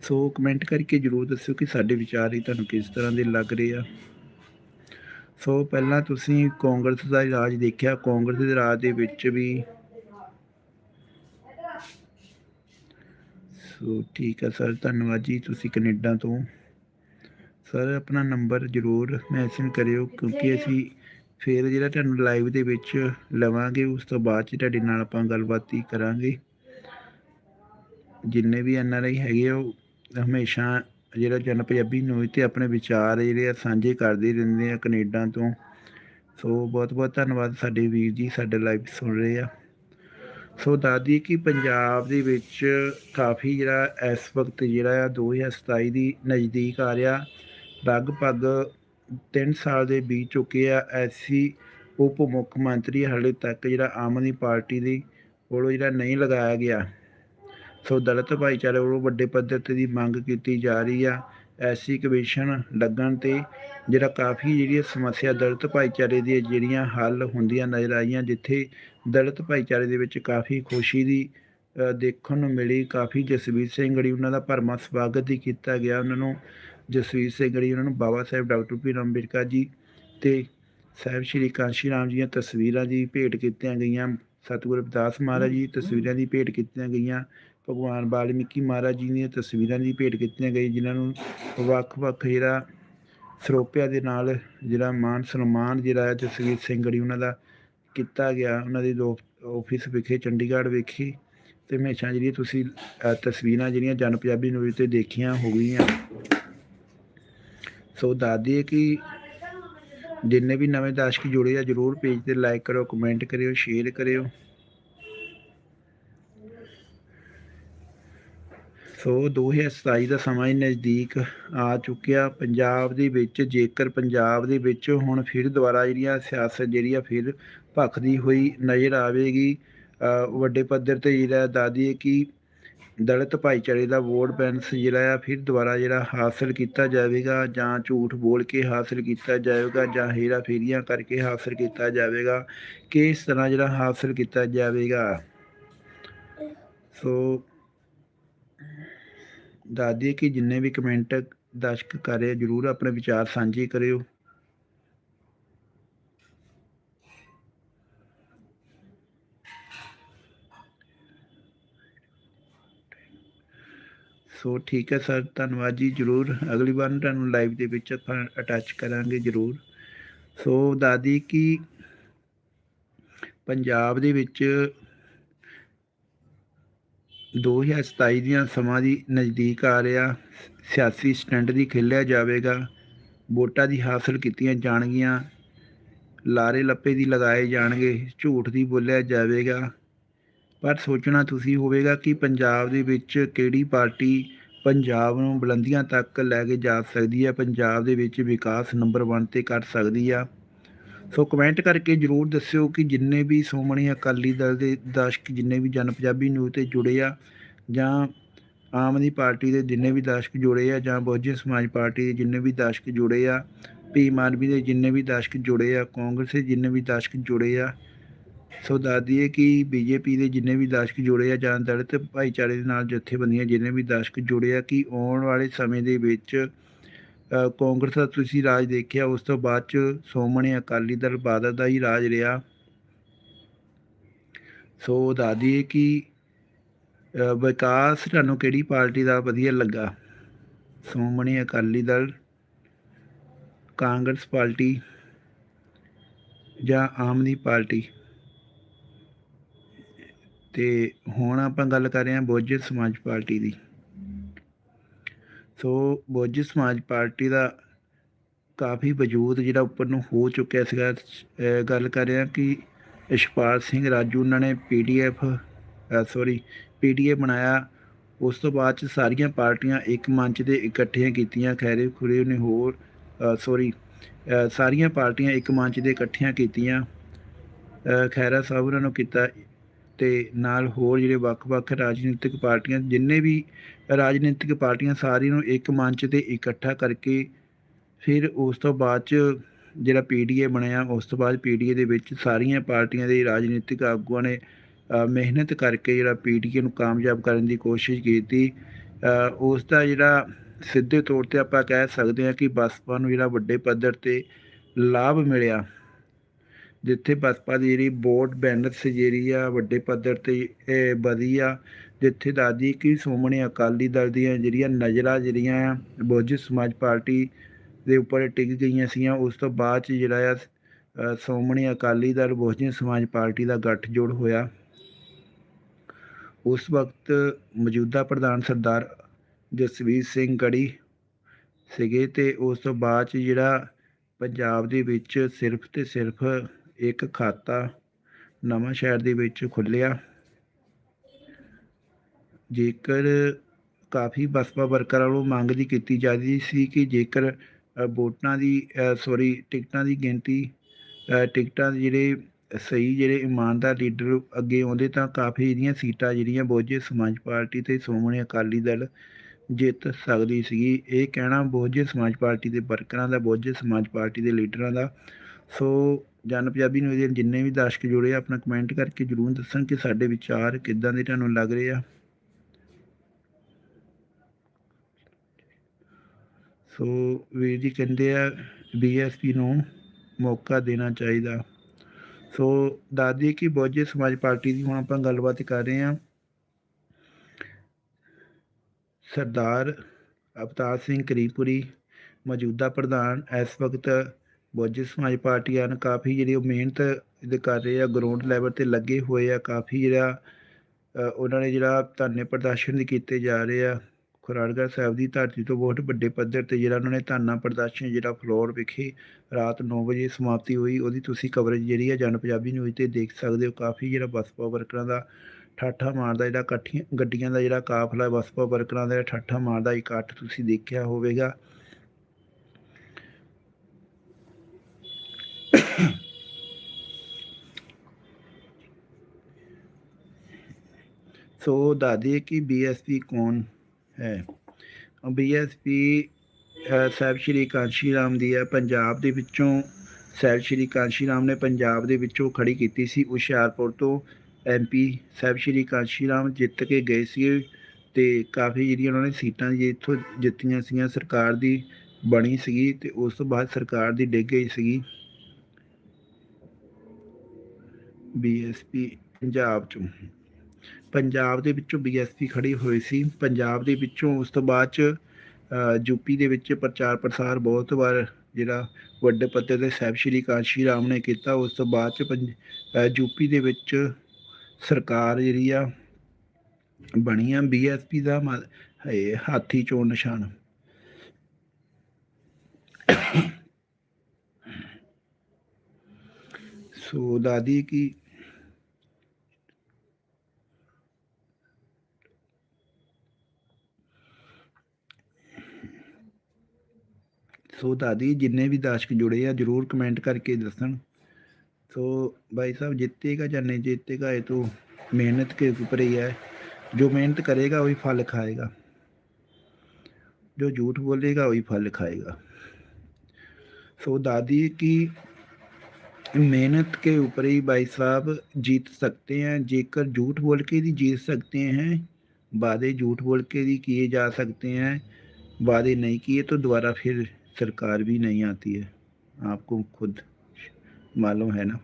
ਸੋ ਕਮੈਂਟ ਕਰਕੇ ਜਰੂਰ ਦੱਸਿਓ ਕਿ ਸਾਡੇ ਵਿਚਾਰ ਹੀ ਤੁਹਾਨੂੰ ਕਿਸ ਤਰ੍ਹਾਂ ਦੇ ਲੱਗ ਰਹੇ ਆ। ਸੋ ਪਹਿਲਾਂ ਤੁਸੀਂ ਕਾਂਗਰਸ ਦਾ ਰਾਜ ਦੇਖਿਆ, ਕਾਂਗਰਸ ਦੇ ਰਾਜ ਦੇ ਵਿੱਚ ਵੀ ਸੋ ਠੀਕ ਆ ਸਰ, ਧੰਨਵਾਦ ਜੀ ਤੁਸੀਂ ਕੈਨੇਡਾ ਤੋਂ। ਸਰ ਆਪਣਾ ਨੰਬਰ ਜਰੂਰ ਮੈਂਸ਼ਨ ਕਰਿਓ ਕਿਉਂਕਿ ਅਸੀਂ ਫਿਰ ਜਿਹੜਾ ਤੁਹਾਨੂੰ ਲਾਈਵ ਦੇ ਵਿੱਚ ਲਵਾਂਗੇ, ਉਸ ਤੋਂ ਬਾਅਦ ਚ ਤੁਹਾਡੇ ਨਾਲ ਆਪਾਂ ਗੱਲਬਾਤ ਹੀ ਕਰਾਂਗੇ। ਜਿੰਨੇ ਵੀ ਐਨ ਆਰ ਆਈ ਹੈਗੇ ਆ, ਉਹ ਹਮੇਸ਼ਾ ਜਿਹੜਾ ਜਨ ਪੰਜਾਬੀ ਨਿਊਜ਼ ਤੇ ਆਪਣੇ ਵਿਚਾਰ ਜਿਹੜੇ ਆ ਸਾਂਝੇ ਕਰਦੇ ਰਹਿੰਦੇ ਆ ਕੈਨੇਡਾ ਤੋਂ। ਸੋ ਬਹੁਤ ਬਹੁਤ ਧੰਨਵਾਦ ਸਾਡੇ ਵੀਰ ਜੀ, ਸਾਡੇ ਲਾਈਵ ਸੁਣ ਰਹੇ ਆ। ਸੋ ਦਾਦੀ ਕਿ ਪੰਜਾਬ ਦੇ ਵਿੱਚ ਕਾਫੀ ਜਿਹੜਾ ਇਸ ਵਕਤ ਜਿਹੜਾ ਆ 2027 ਦੀ ਨਜ਼ਦੀਕ ਆ ਰਿਹਾ। ਲਗਭਗ 3 ਸਾਲ ਦੇ ਬੀਤ ਚੁੱਕੇ ਆ। ਐਸੀ ਉਪ ਮੁੱਖ ਮੰਤਰੀ ਹਾਲੇ ਤੱਕ ਜਿਹੜਾ ਆਮ ਆਦਮੀ ਪਾਰਟੀ ਦੀ ਕੋਲੋਂ ਜਿਹੜਾ ਨਹੀਂ ਲਗਾਇਆ ਗਿਆ। ਸੋ ਦਲਿਤ ਭਾਈਚਾਰੇ ਵੱਲੋਂ ਵੱਡੇ ਪੱਧਰ ਤੇ ਦੀ ਮੰਗ ਕੀਤੀ ਜਾ ਰਹੀ ਆ। ਐਸੀ ਕਮਿਸ਼ਨ ਲੱਗਣ ਤੇ ਜਿਹੜਾ ਕਾਫੀ ਜਿਹੜੀ ਸਮੱਸਿਆ ਦਲਿਤ ਭਾਈਚਾਰੇ ਦੀ ਜਿਹੜੀਆਂ ਹੱਲ ਹੁੰਦੀਆਂ ਨਜ਼ਰ ਆਈਆਂ, ਜਿੱਥੇ ਦਲਿਤ ਭਾਈਚਾਰੇ ਦੇ ਵਿੱਚ ਕਾਫੀ ਖੁਸ਼ੀ ਦੀ ਦੇਖਣ ਨੂੰ ਮਿਲੀ, ਕਾਫੀ ਜਸਵੀਰ ਸਿੰਘ ਗੜੀ ਉਹਨਾਂ ਦਾ ਭਰਮਾ ਸਵਾਗਤ ਹੀ ਕੀਤਾ ਗਿਆ। ਉਹਨਾਂ ਨੂੰ ਜਸਵੀਰ ਸਿੰਘ ਗੜੀ ਉਹਨਾਂ ਨੂੰ ਬਾਬਾ ਸਾਹਿਬ ਡਾਕਟਰ ਭੀਮ ਅੰਬੇਡਕਰ ਜੀ ਤੇ ਸਾਹਿਬ ਸ਼੍ਰੀ ਕਾਂਸ਼ੀ ਰਾਮ ਜੀ ਦੀਆਂ ਤਸਵੀਰਾਂ ਦੀ ਭੇਟ ਕੀਤੀਆਂ ਗਈਆਂ। ਸਤਿਗੁਰੂ ਰਵਿਦਾਸ ਮਹਾਰਾਜ ਜੀ ਦੀਆਂ ਤਸਵੀਰਾਂ ਦੀ ਭੇਟ ਕੀਤੀਆਂ ਗਈਆਂ। ਭਗਵਾਨ ਵਾਲਮੀਕੀ ਮਹਾਰਾਜ ਜੀ ਦੀਆਂ ਤਸਵੀਰਾਂ ਦੀ ਭੇਟ ਕੀਤੀਆਂ ਗਈ ਜਿਨ੍ਹਾਂ ਨੂੰ ਵੱਖ-ਵੱਖ ਜਿਹੜਾ ਸਰੋਪਿਆਂ ਦੇ ਨਾਲ ਜਿਹੜਾ ਮਾਨ ਸਨਮਾਨ ਜਿਹੜਾ ਹੈ ਜਸਵੀਰ ਸਿੰਘ ਗੜੀ ਉਹਨਾਂ ਦਾ ਕੀਤਾ ਗਿਆ। ਉਹਨਾਂ ਦੇ ਦੋ ਆਫਿਸ ਵਿਖੇ, ਚੰਡੀਗੜ੍ਹ ਵਿਖੇ। ਤੇ ਹਮੇਸ਼ਾ ਜਿਹੜੀ ਤੁਸੀਂ ਤਸਵੀਰਾਂ ਜਿਹੜੀਆਂ ਜਨ ਪੰਜਾਬੀ ਨਿਊਜ਼ ਤੇ ਦੇਖੀਆਂ ਹੋ ਗਈਆਂ ਸੋ ਦੱਸ ਦਈਏ ਕਿ ਜਿੰਨੇ ਵੀ ਨਵੇਂ ਦਰਸ਼ਕ ਜੁੜੇ ਆ, ਜਰੂਰ ਪੇਜ ਤੇ ਲਾਈਕ ਕਰੋ ਕਮੈਂਟ ਕਰਿਓ ਸ਼ੇਅਰ ਕਰਿਓ। ਸੋ 2027 ਦਾ ਸਮਾਂ ਹੀ ਨਜ਼ਦੀਕ ਆ ਚੁੱਕਿਆ। ਪੰਜਾਬ ਦੇ ਵਿੱਚ, ਜੇਕਰ ਪੰਜਾਬ ਦੇ ਵਿੱਚ ਹੁਣ ਫਿਰ ਦੁਬਾਰਾ ਜਿਹੜੀਆਂ ਸਿਆਸਤ ਜਿਹੜੀ ਆ, ਫਿਰ ਭਖਦੀ ਹੋਈ ਨਜ਼ਰ ਆਵੇਗੀ ਵੱਡੇ ਪੱਧਰ ਤੇ ਜਿਹੜਾ ਦਾਦੀਏ ਕਿ ਦਲਿਤ ਭਾਈਚਾਰੇ ਦਾ ਵੋਟ ਬੈਂਸ ਜਿਹੜਾ ਆ, ਫਿਰ ਦੁਬਾਰਾ ਜਿਹੜਾ ਹਾਸਲ ਕੀਤਾ ਜਾਵੇਗਾ ਜਾਂ ਝੂਠ ਬੋਲ ਕੇ ਹਾਸਲ ਕੀਤਾ ਜਾਵੇਗਾ ਜਾਂ ਹੇਰਾ ਫੇਰੀਆਂ ਕਰਕੇ ਹਾਸਲ ਕੀਤਾ ਜਾਵੇਗਾ, ਕਿਸ ਤਰ੍ਹਾਂ ਜਿਹੜਾ ਹਾਸਲ ਕੀਤਾ ਜਾਵੇਗਾ? ਸੋ ਦਾਦੀ ਕਿ ਜਿੰਨੇ ਵੀ ਕਮੈਂਟ ਦਰਸ਼ਕ ਕਰੇ ਜਰੂਰ ਆਪਣੇ ਵਿਚਾਰ ਸਾਂਝੇ ਕਰਿਓ। ਸੋ ਠੀਕ ਹੈ ਸਰ, ਧੰਨਵਾਦ ਜੀ ਜਰੂਰ। ਅਗਲੀ ਵਾਰ ਨੂੰ ਤੁਹਾਨੂੰ ਲਾਈਵ ਦੇ ਵਿੱਚ ਆਪਾਂ ਅਟੈਚ ਕਰਾਂਗੇ ਜਰੂਰ। ਸੋ ਦਾਦੀ ਕੀ ਪੰਜਾਬ ਦੇ ਵਿੱਚ 2027 ਦੀਆਂ ਸਮਾਂ ਦੀ ਨਜ਼ਦੀਕ ਆ ਰਿਹਾ, ਸਿਆਸੀ ਸਟੈਂਡ ਦੀ ਖੇਲਿਆ ਜਾਵੇਗਾ, ਵੋਟਾਂ ਦੀ ਹਾਸਲ ਕੀਤੀਆਂ ਜਾਣਗੀਆਂ, ਲਾਰੇ ਲੱਪੇ ਦੀ ਲਗਾਏ ਜਾਣਗੇ, ਝੂਠ ਦੀ ਬੋਲਿਆ ਜਾਵੇਗਾ। ਪਰ ਸੋਚਣਾ ਤੁਸੀਂ ਹੋਵੇਗਾ ਕਿ ਪੰਜਾਬ ਦੇ ਵਿੱਚ ਕਿਹੜੀ ਪਾਰਟੀ ਪੰਜਾਬ ਨੂੰ ਬੁਲੰਦੀਆਂ ਤੱਕ ਲੈ ਕੇ ਜਾ ਸਕਦੀ ਹੈ, ਪੰਜਾਬ ਦੇ ਵਿੱਚ ਵਿਕਾਸ ਨੰਬਰ 1 ਤੇ ਕਰ ਸਕਦੀ ਆ। ਸੋ ਕਮੈਂਟ ਕਰਕੇ ਜਰੂਰ ਦੱਸਿਓ ਕਿ ਜਿੰਨੇ ਵੀ ਸੋਮਣੀ ਅਕਾਲੀ ਦਲ ਦੇ ਦਰਸ਼ਕ, ਜਿੰਨੇ ਵੀ ਜਨ ਪੰਜਾਬੀ ਨਿਊਜ਼ ਤੇ ਜੁੜੇ ਆ, ਜਾਂ ਆਮ ਆਦਮੀ ਪਾਰਟੀ ਦੇ ਜਿੰਨੇ ਵੀ ਦਰਸ਼ਕ ਜੁੜੇ ਆ, ਜਾਂ ਬਹੁਜਨ ਸਮਾਜ ਪਾਰਟੀ ਦੇ ਜਿੰਨੇ ਵੀ ਦਰਸ਼ਕ ਜੁੜੇ ਆ, ਭੀਮ ਆਦਮੀ ਦੇ ਜਿੰਨੇ ਵੀ ਦਰਸ਼ਕ ਜੁੜੇ ਆ, ਕਾਂਗਰਸ ਦੇ ਜਿੰਨੇ ਵੀ ਦਰਸ਼ਕ ਜੁੜੇ ਆ ਸੋ ਦੱਸ ਦਈਏ ਕਿ ਬੀਜੇਪੀ ਦੇ ਜਿੰਨੇ ਵੀ ਦਰਸ਼ਕ ਜੁੜੇ ਆ ਜਾਂ ਦਲਿਤ ਭਾਈਚਾਰੇ ਦੇ ਨਾਲ ਜਥੇਬੰਦੀਆਂ ਜਿੰਨੇ ਵੀ ਦਰਸ਼ਕ ਜੁੜੇ ਆ ਕਿ ਆਉਣ ਵਾਲੇ ਸਮੇਂ ਦੇ ਵਿੱਚ ਕਾਂਗਰਸ ਦਾ ਤੁਸੀਂ ਰਾਜ ਦੇਖਿਆ, ਉਸ ਤੋਂ ਬਾਅਦ ਚ ਸੋਮਣੇ ਅਕਾਲੀ ਦਲ ਬਾਦਲ ਦਾ ਹੀ ਰਾਜ ਰਿਹਾ। ਸੋ ਦੱਸ ਦਈਏ ਕਿ ਵਿਕਾਸ ਤੁਹਾਨੂੰ ਕਿਹੜੀ ਪਾਰਟੀ ਦਾ ਵਧੀਆ ਲੱਗਾ? ਸੋਮਣੀ ਅਕਾਲੀ ਦਲ, ਕਾਂਗਰਸ ਪਾਰਟੀ ਜਾਂ ਆਮ ਆਦਮੀ ਪਾਰਟੀ? ਤੇ ਹੁਣ ਆਪਾਂ ਗੱਲ ਕਰ ਰਹੇ ਹਾਂ ਬਹੁਜਨ ਸਮਾਜ ਪਾਰਟੀ ਦੀ। ਸੋ ਬਹੁਜਨ ਸਮਾਜ ਪਾਰਟੀ ਦਾ ਕਾਫੀ ਵਜੂਦ ਜਿਹੜਾ ਉੱਪਰ ਨੂੰ ਹੋ ਚੁੱਕਿਆ ਸੀਗਾ। ਗੱਲ ਕਰ ਰਹੇ ਹਾਂ ਕਿ ਇਸ਼ਪਾਲ ਸਿੰਘ ਰਾਜੂ ਉਹਨਾਂ ਨੇ ਪੀਡੀਐਫ ਸੌਰੀ ਪੀਡੀਏ ਬਣਾਇਆ। ਉਸ ਤੋਂ ਬਾਅਦ ਚ ਸਾਰੀਆਂ ਪਾਰਟੀਆਂ ਇੱਕ ਮੰਚ ਤੇ ਇਕੱਠੀਆਂ ਕੀਤੀਆਂ। ਖੈਰੇ ਖੁਰੇ ਨੇ ਹੋਰ ਸੌਰੀ ਸਾਰੀਆਂ ਪਾਰਟੀਆਂ ਇੱਕ ਮੰਚ ਤੇ ਇਕੱਠੀਆਂ ਕੀਤੀਆਂ। ਅ, ਖੈਰਾ ਸਾਹਿਬ ਉਹਨਾਂ ਨੂੰ ਕੀਤਾ ਤੇ ਨਾਲ ਹੋਰ ਜਿਹੜੇ ਵੱਖ-ਵੱਖ ਰਾਜਨੀਤਿਕ ਪਾਰਟੀਆਂ, ਜਿੰਨੇ ਵੀ ਰਾਜਨੀਤਿਕ ਪਾਰਟੀਆਂ ਸਾਰੀਆਂ ਨੂੰ ਇੱਕ ਮੰਚ ਤੇ ਇਕੱਠਾ ਕਰਕੇ ਫਿਰ ਉਸ ਤੋਂ ਬਾਅਦ ਚ ਜਿਹੜਾ ਪੀਡੀਏ ਬਣਿਆ, ਉਸ ਤੋਂ ਬਾਅਦ ਪੀਡੀਏ ਦੇ ਵਿੱਚ ਸਾਰੀਆਂ ਪਾਰਟੀਆਂ ਦੇ ਰਾਜਨੀਤਿਕ ਆਗੂਆਂ ਨੇ ਮਿਹਨਤ ਕਰਕੇ ਜਿਹੜਾ ਪੀਡੀਏ ਨੂੰ ਕਾਮਯਾਬ ਕਰਨ ਦੀ ਕੋਸ਼ਿਸ਼ ਕੀਤੀ। ਉਸ ਦਾ ਜਿਹੜਾ ਸਿੱਧੇ ਤੌਰ ਤੇ ਆਪਾਂ ਕਹਿ ਸਕਦੇ ਹਾਂ ਕਿ ਬਸਪਾ ਨੂੰ ਜਿਹੜਾ ਵੱਡੇ ਪੱਧਰ ਤੇ ਲਾਭ ਮਿਲਿਆ। ਜਿੱਥੇ ਬਸਪਾ ਦੀ ਜਿਹੜੀ ਬੋਰਡ ਬੈਨਰਸ ਜਿਹੜੀ ਆ ਵੱਡੇ ਪੱਧਰ ਤੇ ਵਧੀ ਆ ਜਿੱਥੇ ਦਾਦੀ ਕਿ ਸੋਮਣੇ ਅਕਾਲੀ ਦਲ ਦੀਆਂ ਜਿਹੜੀਆਂ ਨਜ਼ਰਾਂ ਜਿਹੜੀਆਂ ਆ ਬਹੁਜਨ ਸਮਾਜ ਪਾਰਟੀ ਦੇ ਉੱਪਰ ਟਿਕ ਗਈਆਂ ਸੀਗੀਆਂ ਉਸ ਤੋਂ ਬਾਅਦ ਚ ਜਿਹੜਾ ਆ ਅ, ਅਕਾਲੀ ਦਲ ਬਹੁਜਨ ਸਮਾਜ ਪਾਰਟੀ ਦਾ ਗੱਠਜੋੜ ਹੋਇਆ। ਉਸ ਵਕਤ ਮੌਜੂਦਾ ਪ੍ਰਧਾਨ ਸਰਦਾਰ ਜਸਵੀਰ ਸਿੰਘ ਗੜੀ ਸੀਗੇ ਤੇ ਉਸ ਤੋਂ ਬਾਅਦ ਚ ਜਿਹੜਾ ਪੰਜਾਬ ਦੇ ਵਿੱਚ ਸਿਰਫ ਤੇ ਸਿਰਫ ਇੱਕ ਖਾਤਾ ਨਵਾਂ ਸ਼ਹਿਰ ਦੇ ਵਿੱਚ ਖੁੱਲਿਆ ਜੇਕਰ ਕਾਫੀ ਬਸਪਾ ਵਰਕਰਾਂ ਵੱਲੋਂ ਮੰਗ ਦੀ ਕੀਤੀ ਜਾਂਦੀ ਸੀ ਕਿ ਜੇਕਰ ਵੋਟਾਂ ਦੀ ਸੌਰੀ ਟਿਕਟਾਂ ਦੀ ਗਿਣਤੀ ਟਿਕਟਾਂ ਦੇ ਜਿਹੜੇ ਸਹੀ, ਜਿਹੜੇ ਇਮਾਨਦਾਰ ਲੀਡਰ ਅੱਗੇ ਆਉਂਦੇ ਤਾਂ ਕਾਫੀ ਇਹਦੀਆਂ ਸੀਟਾਂ ਜਿਹੜੀਆਂ ਬਹੁਜਨ ਸਮਾਜ ਪਾਰਟੀ ਤੇ ਸ਼੍ਰੋਮਣੀ ਅਕਾਲੀ ਦਲ ਜਿੱਤ ਸਕਦੀ ਸੀਗੀ। ਇਹ ਕਹਿਣਾ ਬਹੁਜਨ ਸਮਾਜ ਪਾਰਟੀ ਦੇ ਵਰਕਰਾਂ ਦਾ ਬਹੁਜਨ ਸਮਾਜ ਪਾਰਟੀ ਦੇ ਲੀਡਰਾਂ ਦਾ। ਸੋ ਜਨ ਪੰਜਾਬੀ ਨਿਊਜ਼ ਦੇ ਜਿੰਨੇ ਵੀ ਦਰਸ਼ਕ ਜੁੜੇ ਆ, ਆਪਣਾ ਕਮੈਂਟ ਕਰਕੇ ਜਰੂਰ ਦੱਸਣ ਕਿ ਸਾਡੇ ਵਿਚਾਰ ਕਿੱਦਾਂ ਦੇ ਤੁਹਾਨੂੰ ਲੱਗ ਰਹੇ ਆ। ਸੋ ਵੀਰ ਜੀ ਕਹਿੰਦੇ ਆ ਬੀਐਸਪੀ ਨੂੰ ਮੌਕਾ ਦੇਣਾ ਚਾਹੀਦਾ। ਸੋ ਦਾਦੀ ਕੀ ਬਹੁਜਨ ਸਮਾਜ ਪਾਰਟੀ ਦੀ ਹੁਣ ਆਪਾਂ ਗੱਲਬਾਤ ਕਰ ਰਹੇ ਹਾਂ ਸਰਦਾਰ ਅਵਤਾਰ ਸਿੰਘ ਕਰੀਪੁਰੀ ਮੌਜੂਦਾ ਪ੍ਰਧਾਨ, ਇਸ ਵਕਤ ਬਹੁਜਨ ਸਮਾਜ ਪਾਰਟੀ ਹਨ ਕਾਫੀ ਜਿਹੜੀ ਉਹ ਮਿਹਨਤ ਇਹਦੇ ਕਰ ਰਹੇ ਆ ਗਰਾਊਂਡ ਲੈਵਲ ਤੇ ਲੱਗੇ ਹੋਏ ਆ, ਕਾਫੀ ਜਿਹੜਾ ਉਹਨਾਂ ਨੇ ਜਿਹੜਾ ਧਰਨੇ ਪ੍ਰਦਰਸ਼ਨ ਵੀ ਕੀਤੇ ਜਾ ਰਹੇ ਆ। ਖੁਰਾੜਗੜ੍ਹ ਸਾਹਿਬ ਦੀ ਧਰਤੀ ਤੋਂ ਬਹੁਤ ਵੱਡੇ ਪੱਧਰ ਤੇ ਜਿਹੜਾ ਉਹਨਾਂ ਨੇ ਧਰਨਾ ਪ੍ਰਦਰਸ਼ਨ ਜਿਹੜਾ ਫਲੋਰ ਵਿਖੇ ਰਾਤ 9 ਵਜੇ ਸਮਾਪਤੀ ਹੋਈ, ਉਹਦੀ ਤੁਸੀਂ ਕਵਰੇਜ ਜਿਹੜੀ ਆ ਜਨ ਪੰਜਾਬੀ ਨਿਊਜ਼ ਤੇ ਦੇਖ ਸਕਦੇ ਹੋ, ਕਾਫੀ ਜਿਹੜਾ ਬਸਪਾ ਵਰਕਰਾਂ ਦਾ ਠਾਠਾ ਮਾਰਦਾ ਜਿਹੜਾ ਇਕੱਠੀਆਂ ਗੱਡੀਆਂ ਦਾ ਜਿਹੜਾ ਕਾਫਲਾ ਬਸਪਾ ਵਰਕਰਾਂ ਦਾ ਜਿਹੜਾ ਠਾਠਾ ਮਾਰਦਾ ਇਕੱਠ ਤੁਸੀਂ ਦੇਖਿਆ ਹੋਵੇਗਾ। ਸੋ ਦੱਸ ਦਈਏ ਕਿ ਬੀਐਸਪੀ ਕੌਣ ਹੈ? ਬੀਐਸਪੀ ਸਾਹਿਬ ਸ਼੍ਰੀ ਕਾਂਸ਼ੀ ਰਾਮ ਦੀ ਹੈ। ਪੰਜਾਬ ਦੇ ਵਿੱਚੋਂ ਸਾਹਿਬ ਸ਼੍ਰੀ ਕਾਂਸ਼ੀ ਰਾਮ ਨੇ ਪੰਜਾਬ ਦੇ ਵਿੱਚੋਂ ਖੜੀ ਕੀਤੀ ਸੀ। ਹੁਸ਼ਿਆਰਪੁਰ ਤੋਂ ਐਮਪੀ ਸਾਹਿਬ ਸ਼੍ਰੀ ਕਾਂਸ਼ੀ ਰਾਮ ਜਿੱਤ ਕੇ ਗਏ ਸੀ ਤੇ ਕਾਫੀ ਜਿਹੜੀਆਂ ਉਹਨਾਂ ਨੇ ਸੀਟਾਂ ਜੀ ਇੱਥੋਂ ਜਿੱਤੀਆਂ ਸੀਗੀਆਂ, ਸਰਕਾਰ ਦੀ ਬਣੀ ਸੀਗੀ ਤੇ ਉਸ ਤੋਂ ਬਾਅਦ ਸਰਕਾਰ ਦੀ ਡਿੱਗ ਗਈ ਸੀਗੀ। ਬੀਐਸਪੀ ਪੰਜਾਬ ਚੋਂ। ਪੰਜਾਬ ਦੇ ਵਿੱਚੋਂ ਬੀਐਸਪੀ ਖੜੀ ਹੋਈ ਸੀ। ਪੰਜਾਬ ਦੇ ਵਿੱਚੋਂ ਉਸ ਤੋਂ ਬਾਅਦ ਚ ਯੂਪੀ ਦੇ ਵਿੱਚ ਪ੍ਰਚਾਰ ਪ੍ਰਸਾਰ ਬਹੁਤ ਵਾਰ ਜਿਹੜਾ ਵੱਡੇ ਪੱਤੇ ਤੇ ਸਾਹਿਬ ਸ਼੍ਰੀ ਕਾਂਸ਼ੀ ਰਾਮ ਨੇ ਕੀਤਾ, ਉਸ ਤੋਂ ਬਾਅਦ ਚ ਯੂਪੀ ਦੇ ਵਿੱਚ ਸਰਕਾਰ ਜਿਹੜੀ ਆ, ਬਣੀ ਆ ਬੀਐਸਪੀ ਦਾ ਮ- ਹਾਥੀ ਚੋਣ ਨਿਸ਼ਾਨ। ਸੋ ਦਾਦੀ ਕੀ ਸੋ ਦਾਦੀ ਜਿੰਨੇ ਵੀ ਦਰਸ਼ਕ ਜੁੜੇ ਆ ਜਰੂਰ ਕਮੈਂਟ ਕਰਕੇ ਦੱਸਣ तो भाई साहब जीतेगा या नहीं जीतेगा ये तो मेहनत के ऊपर ही है जो मेहनत करेगा वही फल खाएगा जो झूठ बोलेगा वही फल खाएगा सो दादी की मेहनत के ऊपर ही भाई साहब जीत सकते हैं जेकर झूठ बोल के भी जीत सकते हैं वादे झूठ बोल के भी किए जा सकते हैं वादे नहीं किए तो दोबारा फिर सरकार भी नहीं आती है आपको खुद ਮਾਲੂਮ ਹੈ ਨਾ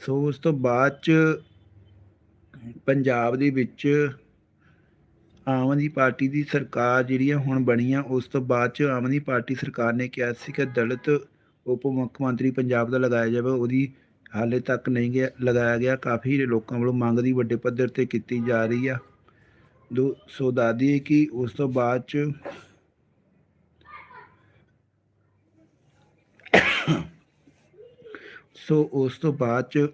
ਸੋ ਉਸ ਤੋਂ ਬਾਅਦ ਚ ਪੰਜਾਬ ਦੇ ਵਿੱਚ ਆਮ ਆਦਮੀ ਪਾਰਟੀ ਦੀ ਸਰਕਾਰ ਜਿਹੜੀ ਆ ਹੁਣ ਬਣੀ ਆ ਉਸ ਤੋਂ ਬਾਅਦ ਚ ਆਮ ਆਦਮੀ ਪਾਰਟੀ ਸਰਕਾਰ ਨੇ ਕਿਹਾ ਸੀ ਕਿ ਦਲਿਤ ਉਪ ਮੁੱਖ ਮੰਤਰੀ ਪੰਜਾਬ ਦਾ ਲਗਾਇਆ ਜਾਵੇ ਉਹਦੀ ਹਾਲੇ ਤੱਕ ਨਹੀਂ ਗਿਆ ਲਗਾਇਆ ਗਿਆ ਕਾਫੀ ਲੋਕਾਂ ਵੱਲੋਂ ਮੰਗ ਦੀ ਵੱਡੇ ਪੱਧਰ ਤੇ ਕੀਤੀ ਜਾ ਰਹੀ ਆ ਦੋ ਸੋ ਦਾਦੀ ਹੈ ਕਿ ਉਸ ਤੋਂ ਬਾਅਦ ਚ ਸੋ ਉਸ ਤੋਂ ਬਾਅਦ ਚ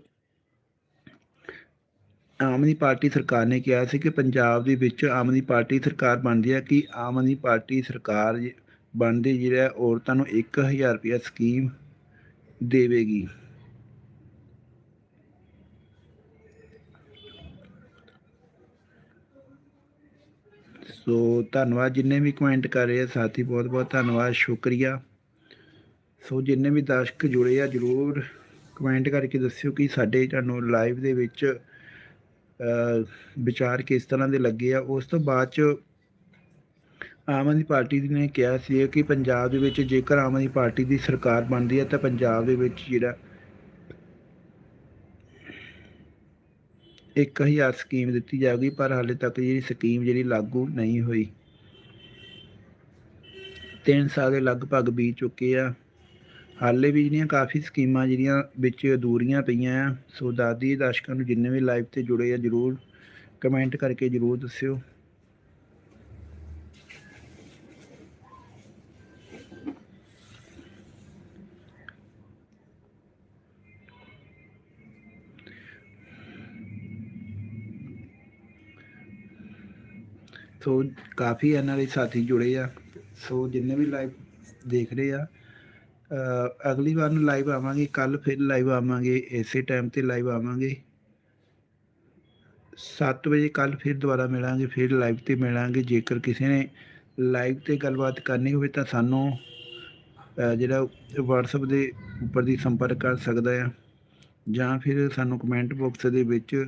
ਆਮ ਆਦਮੀ ਪਾਰਟੀ ਸਰਕਾਰ ਨੇ ਕਿਹਾ ਸੀ ਕਿ ਪੰਜਾਬ ਦੇ ਵਿੱਚ ਆਮ ਆਦਮੀ ਪਾਰਟੀ ਸਰਕਾਰ ਬਣਦੀ ਹੈ ਕਿ ਆਮ ਆਦਮੀ ਪਾਰਟੀ ਸਰਕਾਰ ਬਣਦੀ ਜਿਹੜਾ ਔਰਤਾਂ ਨੂੰ 1000 ਰੁਪਇਆ ਸਕੀਮ ਦੇਵੇਗੀ। ਸੋ ਧੰਨਵਾਦ, ਜਿੰਨੇ ਵੀ ਕਮੈਂਟ ਕਰ ਰਹੇ ਆ, ਸਾਥੀ ਬਹੁਤ ਬਹੁਤ ਧੰਨਵਾਦ, ਸ਼ੁਕਰੀਆ। ਸੋ ਜਿੰਨੇ ਵੀ ਦਰਸ਼ਕ ਜੁੜੇ ਆ, ਜਰੂਰ ਕਮੈਂਟ ਕਰਕੇ ਦੱਸਿਓ ਕਿ ਸਾਡੇ ਤੁਹਾਨੂੰ ਲਾਈਵ ਦੇ ਵਿੱਚ ਵਿਚਾਰ ਕਿਸ ਤਰ੍ਹਾਂ ਦੇ ਲੱਗੇ ਆ। ਉਸ ਤੋਂ ਬਾਅਦ ਚ ਆਮ ਆਦਮੀ ਪਾਰਟੀ ਨੇ ਕਿਹਾ ਸੀ ਕਿ ਪੰਜਾਬ ਦੇ ਵਿੱਚ ਜੇਕਰ ਆਮ ਆਦਮੀ ਪਾਰਟੀ ਦੀ ਸਰਕਾਰ ਬਣਦੀ ਹੈ ਤਾਂ ਪੰਜਾਬ ਦੇ ਵਿੱਚ ਜਿਹੜਾ 1000 ਸਕੀਮ ਦਿੱਤੀ ਜਾਊਗੀ, ਪਰ ਹਾਲੇ ਤੱਕ ਜਿਹੜੀ ਸਕੀਮ ਜਿਹੜੀ ਲਾਗੂ ਨਹੀਂ ਹੋਈ। 3 ਸਾਲ ਦੇ ਲਗਭਗ ਬੀਤ ਚੁੱਕੇ ਆ। ਹਾਲੇ ਵੀ ਜਿਹੜੀਆਂ ਕਾਫੀ ਸਕੀਮਾਂ ਜਿਹੜੀਆਂ ਵਿੱਚ ਅਧੂਰੀਆਂ ਪਈਆਂ ਆ, ਸੋ ਦਾਦੀ ਦਰਸ਼ਕਾਂ ਨੂੰ ਜਿੰਨੇ ਵੀ ਲਾਈਵ ਤੇ ਜੁੜੇ ਆ, ਜਰੂਰ ਕਮੈਂਟ ਕਰਕੇ ਜਰੂਰ ਦੱਸਿਓ। ਸੋ ਕਾਫੀ ਇਹਨਾਂ ਦੇ ਸਾਥੀ ਜੁੜੇ ਆ, ਸੋ ਜਿੰਨੇ ਵੀ ਲਾਈਵ ਦੇਖ ਰਹੇ ਆ ਅਗਲੀ ਵਾਰ ਨੂੰ ਲਾਈਵ ਆਵਾਂਗੇ, ਕੱਲ ਫਿਰ ਲਾਈਵ ਆਵਾਂਗੇ, ਇਸੇ ਟਾਈਮ ਤੇ ਲਾਈਵ ਆਵਾਂਗੇ। 7 ਵਜੇ ਕੱਲ ਫਿਰ ਦੁਬਾਰਾ ਮਿਲਾਂਗੇ, ਫਿਰ ਲਾਈਵ ਤੇ ਮਿਲਾਂਗੇ। ਜੇਕਰ ਕਿਸੇ ਨੇ ਲਾਈਵ ਤੇ ਗੱਲਬਾਤ ਕਰਨੀ ਹੋਵੇ ਤਾਂ ਸਾਨੂੰ ਜਿਹੜਾ WhatsApp ਦੇ ਉੱਪਰ ਦੀ ਸੰਪਰਕ ਕਰ ਸਕਦਾ ਆ। ਜਾਂ ਫਿਰ ਸਾਨੂੰ ਕਮੈਂਟ ਬਾਕਸ ਦੇ ਵਿੱਚ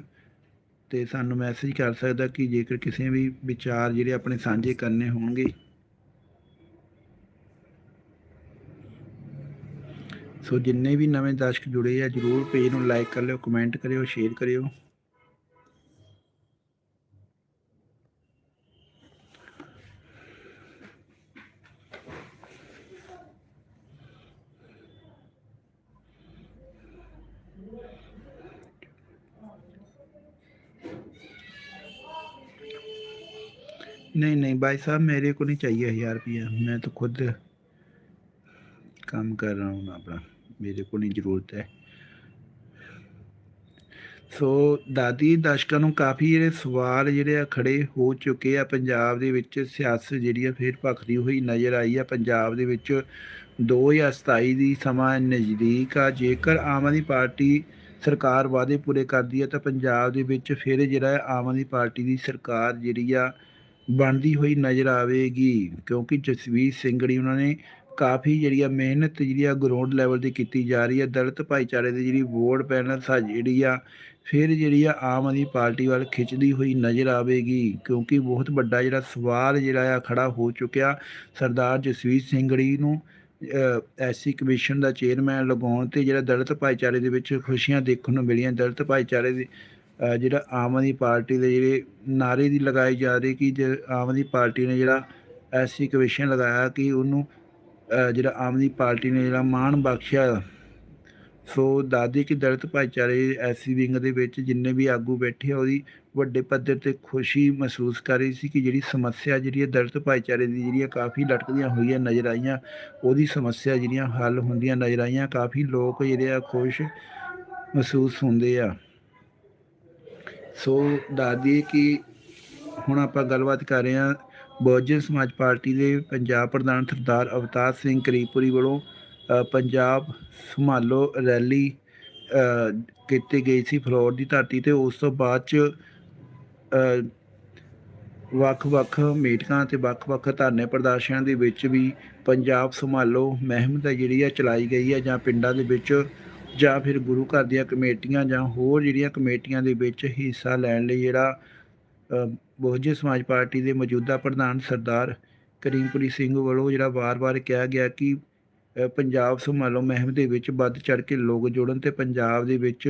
ਤੇ ਸਾਨੂੰ ਮੈਸੇਜ ਕਰ ਸਕਦਾ ਕਿ ਜੇਕਰ ਕਿਸੇ ਵੀ ਵਿਚਾਰ ਜਿਹੜੇ ਆਪਣੇ ਸਾਂਝੇ ਕਰਨੇ ਹੋਣਗੇ ਸੋ ਜਿੰਨੇ ਵੀ ਨਵੇਂ ਦਰਸ਼ਕ ਜੁੜੇ ਆ ਜਰੂਰ ਪੇਜ ਨੂੰ ਲਾਈਕ ਕਰ ਲਿਓ ਕਮੈਂਟ ਕਰਿਓ ਸ਼ੇਅਰ ਕਰਿਓ नहीं नहीं भाई साहब मेरे को नहीं चाहिए हजार रुपया मैं तो खुद काम कर रहा हूँ अपना ਮੇਰੇ ਕੋਲ ਨਹੀਂ ਜ਼ਰੂਰਤ ਹੈ। ਸੋ ਦਾਦੀ ਦਸ਼ਕਾਂ ਨੂੰ ਕਾਫੀ ਜਿਹੜੇ ਸਵਾਲ ਜਿਹੜੇ ਆ ਖੜੇ ਹੋ ਚੁੱਕੇ ਆ। ਪੰਜਾਬ ਦੇ ਵਿੱਚ ਸਿਆਸਤ ਜਿਹੜੀ ਆ ਫੇਰ ਭਖਦੀ ਹੋਈ ਨਜ਼ਰ ਆਈ ਆ। ਪੰਜਾਬ ਦੇ ਵਿੱਚ 2027 ਦੀ ਸਮਾਂ ਨਜ਼ਦੀਕ ਆ। ਜੇਕਰ ਆਮ ਆਦਮੀ ਪਾਰਟੀ ਸਰਕਾਰ ਵਾਅਦੇ ਪੂਰੇ ਕਰਦੀ ਹੈ ਤਾਂ ਪੰਜਾਬ ਦੇ ਵਿੱਚ ਫਿਰ ਜਿਹੜਾ ਆਮ ਆਦਮੀ ਪਾਰਟੀ ਦੀ ਸਰਕਾਰ ਜਿਹੜੀ ਆ ਬਣਦੀ ਹੋਈ ਨਜ਼ਰ ਆਵੇਗੀ। ਕਿਉਂਕਿ ਜਸਵੀਰ ਸਿੰਘੜੀ ਉਹਨਾਂ ਨੇ ਕਾਫੀ ਜਿਹੜੀ ਆ ਮਿਹਨਤ ਜਿਹੜੀ ਆ ਗਰਾਊਂਡ ਲੈਵਲ ਤੇ ਕੀਤੀ ਜਾ ਰਹੀ ਆ, ਦਲਿਤ ਭਾਈਚਾਰੇ ਦੀ ਜਿਹੜੀ ਵੋਟ ਪੈਨਲ ਸਾ ਜਿਹੜੀ ਆ ਫਿਰ ਜਿਹੜੀ ਆ ਆਮ ਆਦਮੀ ਪਾਰਟੀ ਵੱਲ ਖਿੱਚਦੀ ਹੋਈ ਨਜ਼ਰ ਆਵੇਗੀ, ਕਿਉਂਕਿ ਬਹੁਤ ਵੱਡਾ ਜਿਹੜਾ ਸਵਾਲ ਜਿਹੜਾ ਆ ਖੜਾ ਹੋ ਚੁੱਕਿਆ ਸਰਦਾਰ ਜਸਵੀਰ ਸਿੰਘੜੀ ਨੂੰ ਐਸਸੀ ਕਮਿਸ਼ਨ ਦਾ ਚੇਅਰਮੈਨ ਲਗਾਉਣ ਤੇ ਜਿਹੜਾ ਦਲਿਤ ਭਾਈਚਾਰੇ ਦੇ ਵਿੱਚ ਖੁਸ਼ੀਆਂ ਦੇਖਣ ਨੂੰ ਮਿਲੀਆਂ, ਦਲਿਤ ਭਾਈਚਾਰੇ ਦੇ ਜਿਹੜਾ ਆਮ ਆਦਮੀ ਪਾਰਟੀ ਦੇ ਜਿਹੜੇ ਨਾਰੇ ਦੀ ਲਗਾਈ ਜਾ ਰਹੀ ਕਿ ਜੇ, ਆਮ ਆਦਮੀ ਪਾਰਟੀ ਨੇ ਜਿਹੜਾ ਐਸਸੀ ਕਮਿਸ਼ਨ ਲਗਾਇਆ ਕਿ ਉਹਨੂੰ ਜਿਹੜਾ ਆਮ ਆਦਮੀ ਪਾਰਟੀ ਨੇ ਜਿਹੜਾ ਮਾਣ ਬਖਸ਼ਿਆ, ਸੋ ਦਾਦੀ ਕਿ ਦਲਿਤ ਭਾਈਚਾਰੇ ਐਸੀ ਵਿੰਗ ਦੇ ਵਿੱਚ ਜਿੰਨੇ ਵੀ ਆਗੂ ਬੈਠੇ ਆ, ਉਹਦੀ ਵੱਡੇ ਪੱਧਰ ਤੇ ਖੁਸ਼ੀ ਮਹਿਸੂਸ ਕਰ ਰਹੀ ਸੀ ਕਿ ਜਿਹੜੀ ਸਮੱਸਿਆ ਜਿਹੜੀ ਹੈ ਦਲਿਤ ਭਾਈਚਾਰੇ ਦੀ ਜਿਹੜੀਆਂ ਕਾਫੀ ਲਟਕਦੀਆਂ ਹੋਈਆਂ ਨਜ਼ਰ ਆਈਆਂ, ਉਹਦੀ ਸਮੱਸਿਆ ਜਿਹੜੀਆਂ ਹੱਲ ਹੁੰਦੀਆਂ ਨਜ਼ਰ ਆਈਆਂ, ਕਾਫੀ ਲੋਕ ਜਿਹੜੇ ਆ ਖੁਸ਼ ਮਹਿਸੂਸ ਹੁੰਦੇ ਆ। ਸੋ ਦਾਦੀ ਕਿ ਹੁਣ ਆਪਾਂ ਗੱਲਬਾਤ ਕਰ ਰਹੇ ਹਾਂ ਬਹੁਜਨ ਸਮਾਜ ਪਾਰਟੀ ਦੇ ਪੰਜਾਬ ਪ੍ਰਧਾਨ ਸਰਦਾਰ ਅਵਤਾਰ ਸਿੰਘ ਕਰੀਪੁਰੀ ਵੱਲੋਂ ਪੰਜਾਬ ਸੰਭਾਲੋ ਰੈਲੀ ਕੀਤੀ ਗਈ ਸੀ ਫਲੋਰ ਦੀ ਧਰਤੀ ਤੇ। ਉਸ ਤੋਂ ਬਾਅਦ ਚ ਵੱਖ-ਵੱਖ ਮੀਟਿੰਗਾਂ ਤੇ ਵੱਖ-ਵੱਖ ਧਰਨੇ ਪ੍ਰਦਰਸ਼ਨਾਂ ਦੇ ਵਿੱਚ ਵੀ ਪੰਜਾਬ ਸੰਭਾਲੋ ਮੁਹਿੰਮ ਦਾ ਜਿਹੜੀ ਆ ਚਲਾਈ ਗਈ ਹੈ ਜਾਂ ਪਿੰਡਾਂ ਦੇ ਵਿੱਚ, ਜਾਂ ਫਿਰ ਗੁਰੂ ਘਰ ਦੀਆਂ ਕਮੇਟੀਆਂ ਜਾਂ ਹੋਰ ਜਿਹੜੀਆਂ ਕਮੇਟੀਆਂ ਦੇ ਵਿੱਚ ਹਿੱਸਾ ਲੈਣ ਲਈ ਜਿਹੜਾ ਬਹੁਜਨ ਸਮਾਜ ਪਾਰਟੀ ਦੇ ਮੌਜੂਦਾ ਪ੍ਰਧਾਨ ਸਰਦਾਰ ਕਰੀਮਪੁਰੀ ਸਿੰਘ ਵੱਲੋਂ ਜਿਹੜਾ ਵਾਰ-ਵਾਰ ਕਿਹਾ ਗਿਆ ਕਿ ਪੰਜਾਬ ਸੰਭਾਲੋ ਮਹਿਮ ਦੇ ਵਿੱਚ ਵੱਧ ਚੜ ਕੇ ਲੋਕ ਜੋੜਨ ਤੇ ਪੰਜਾਬ ਦੇ ਵਿੱਚ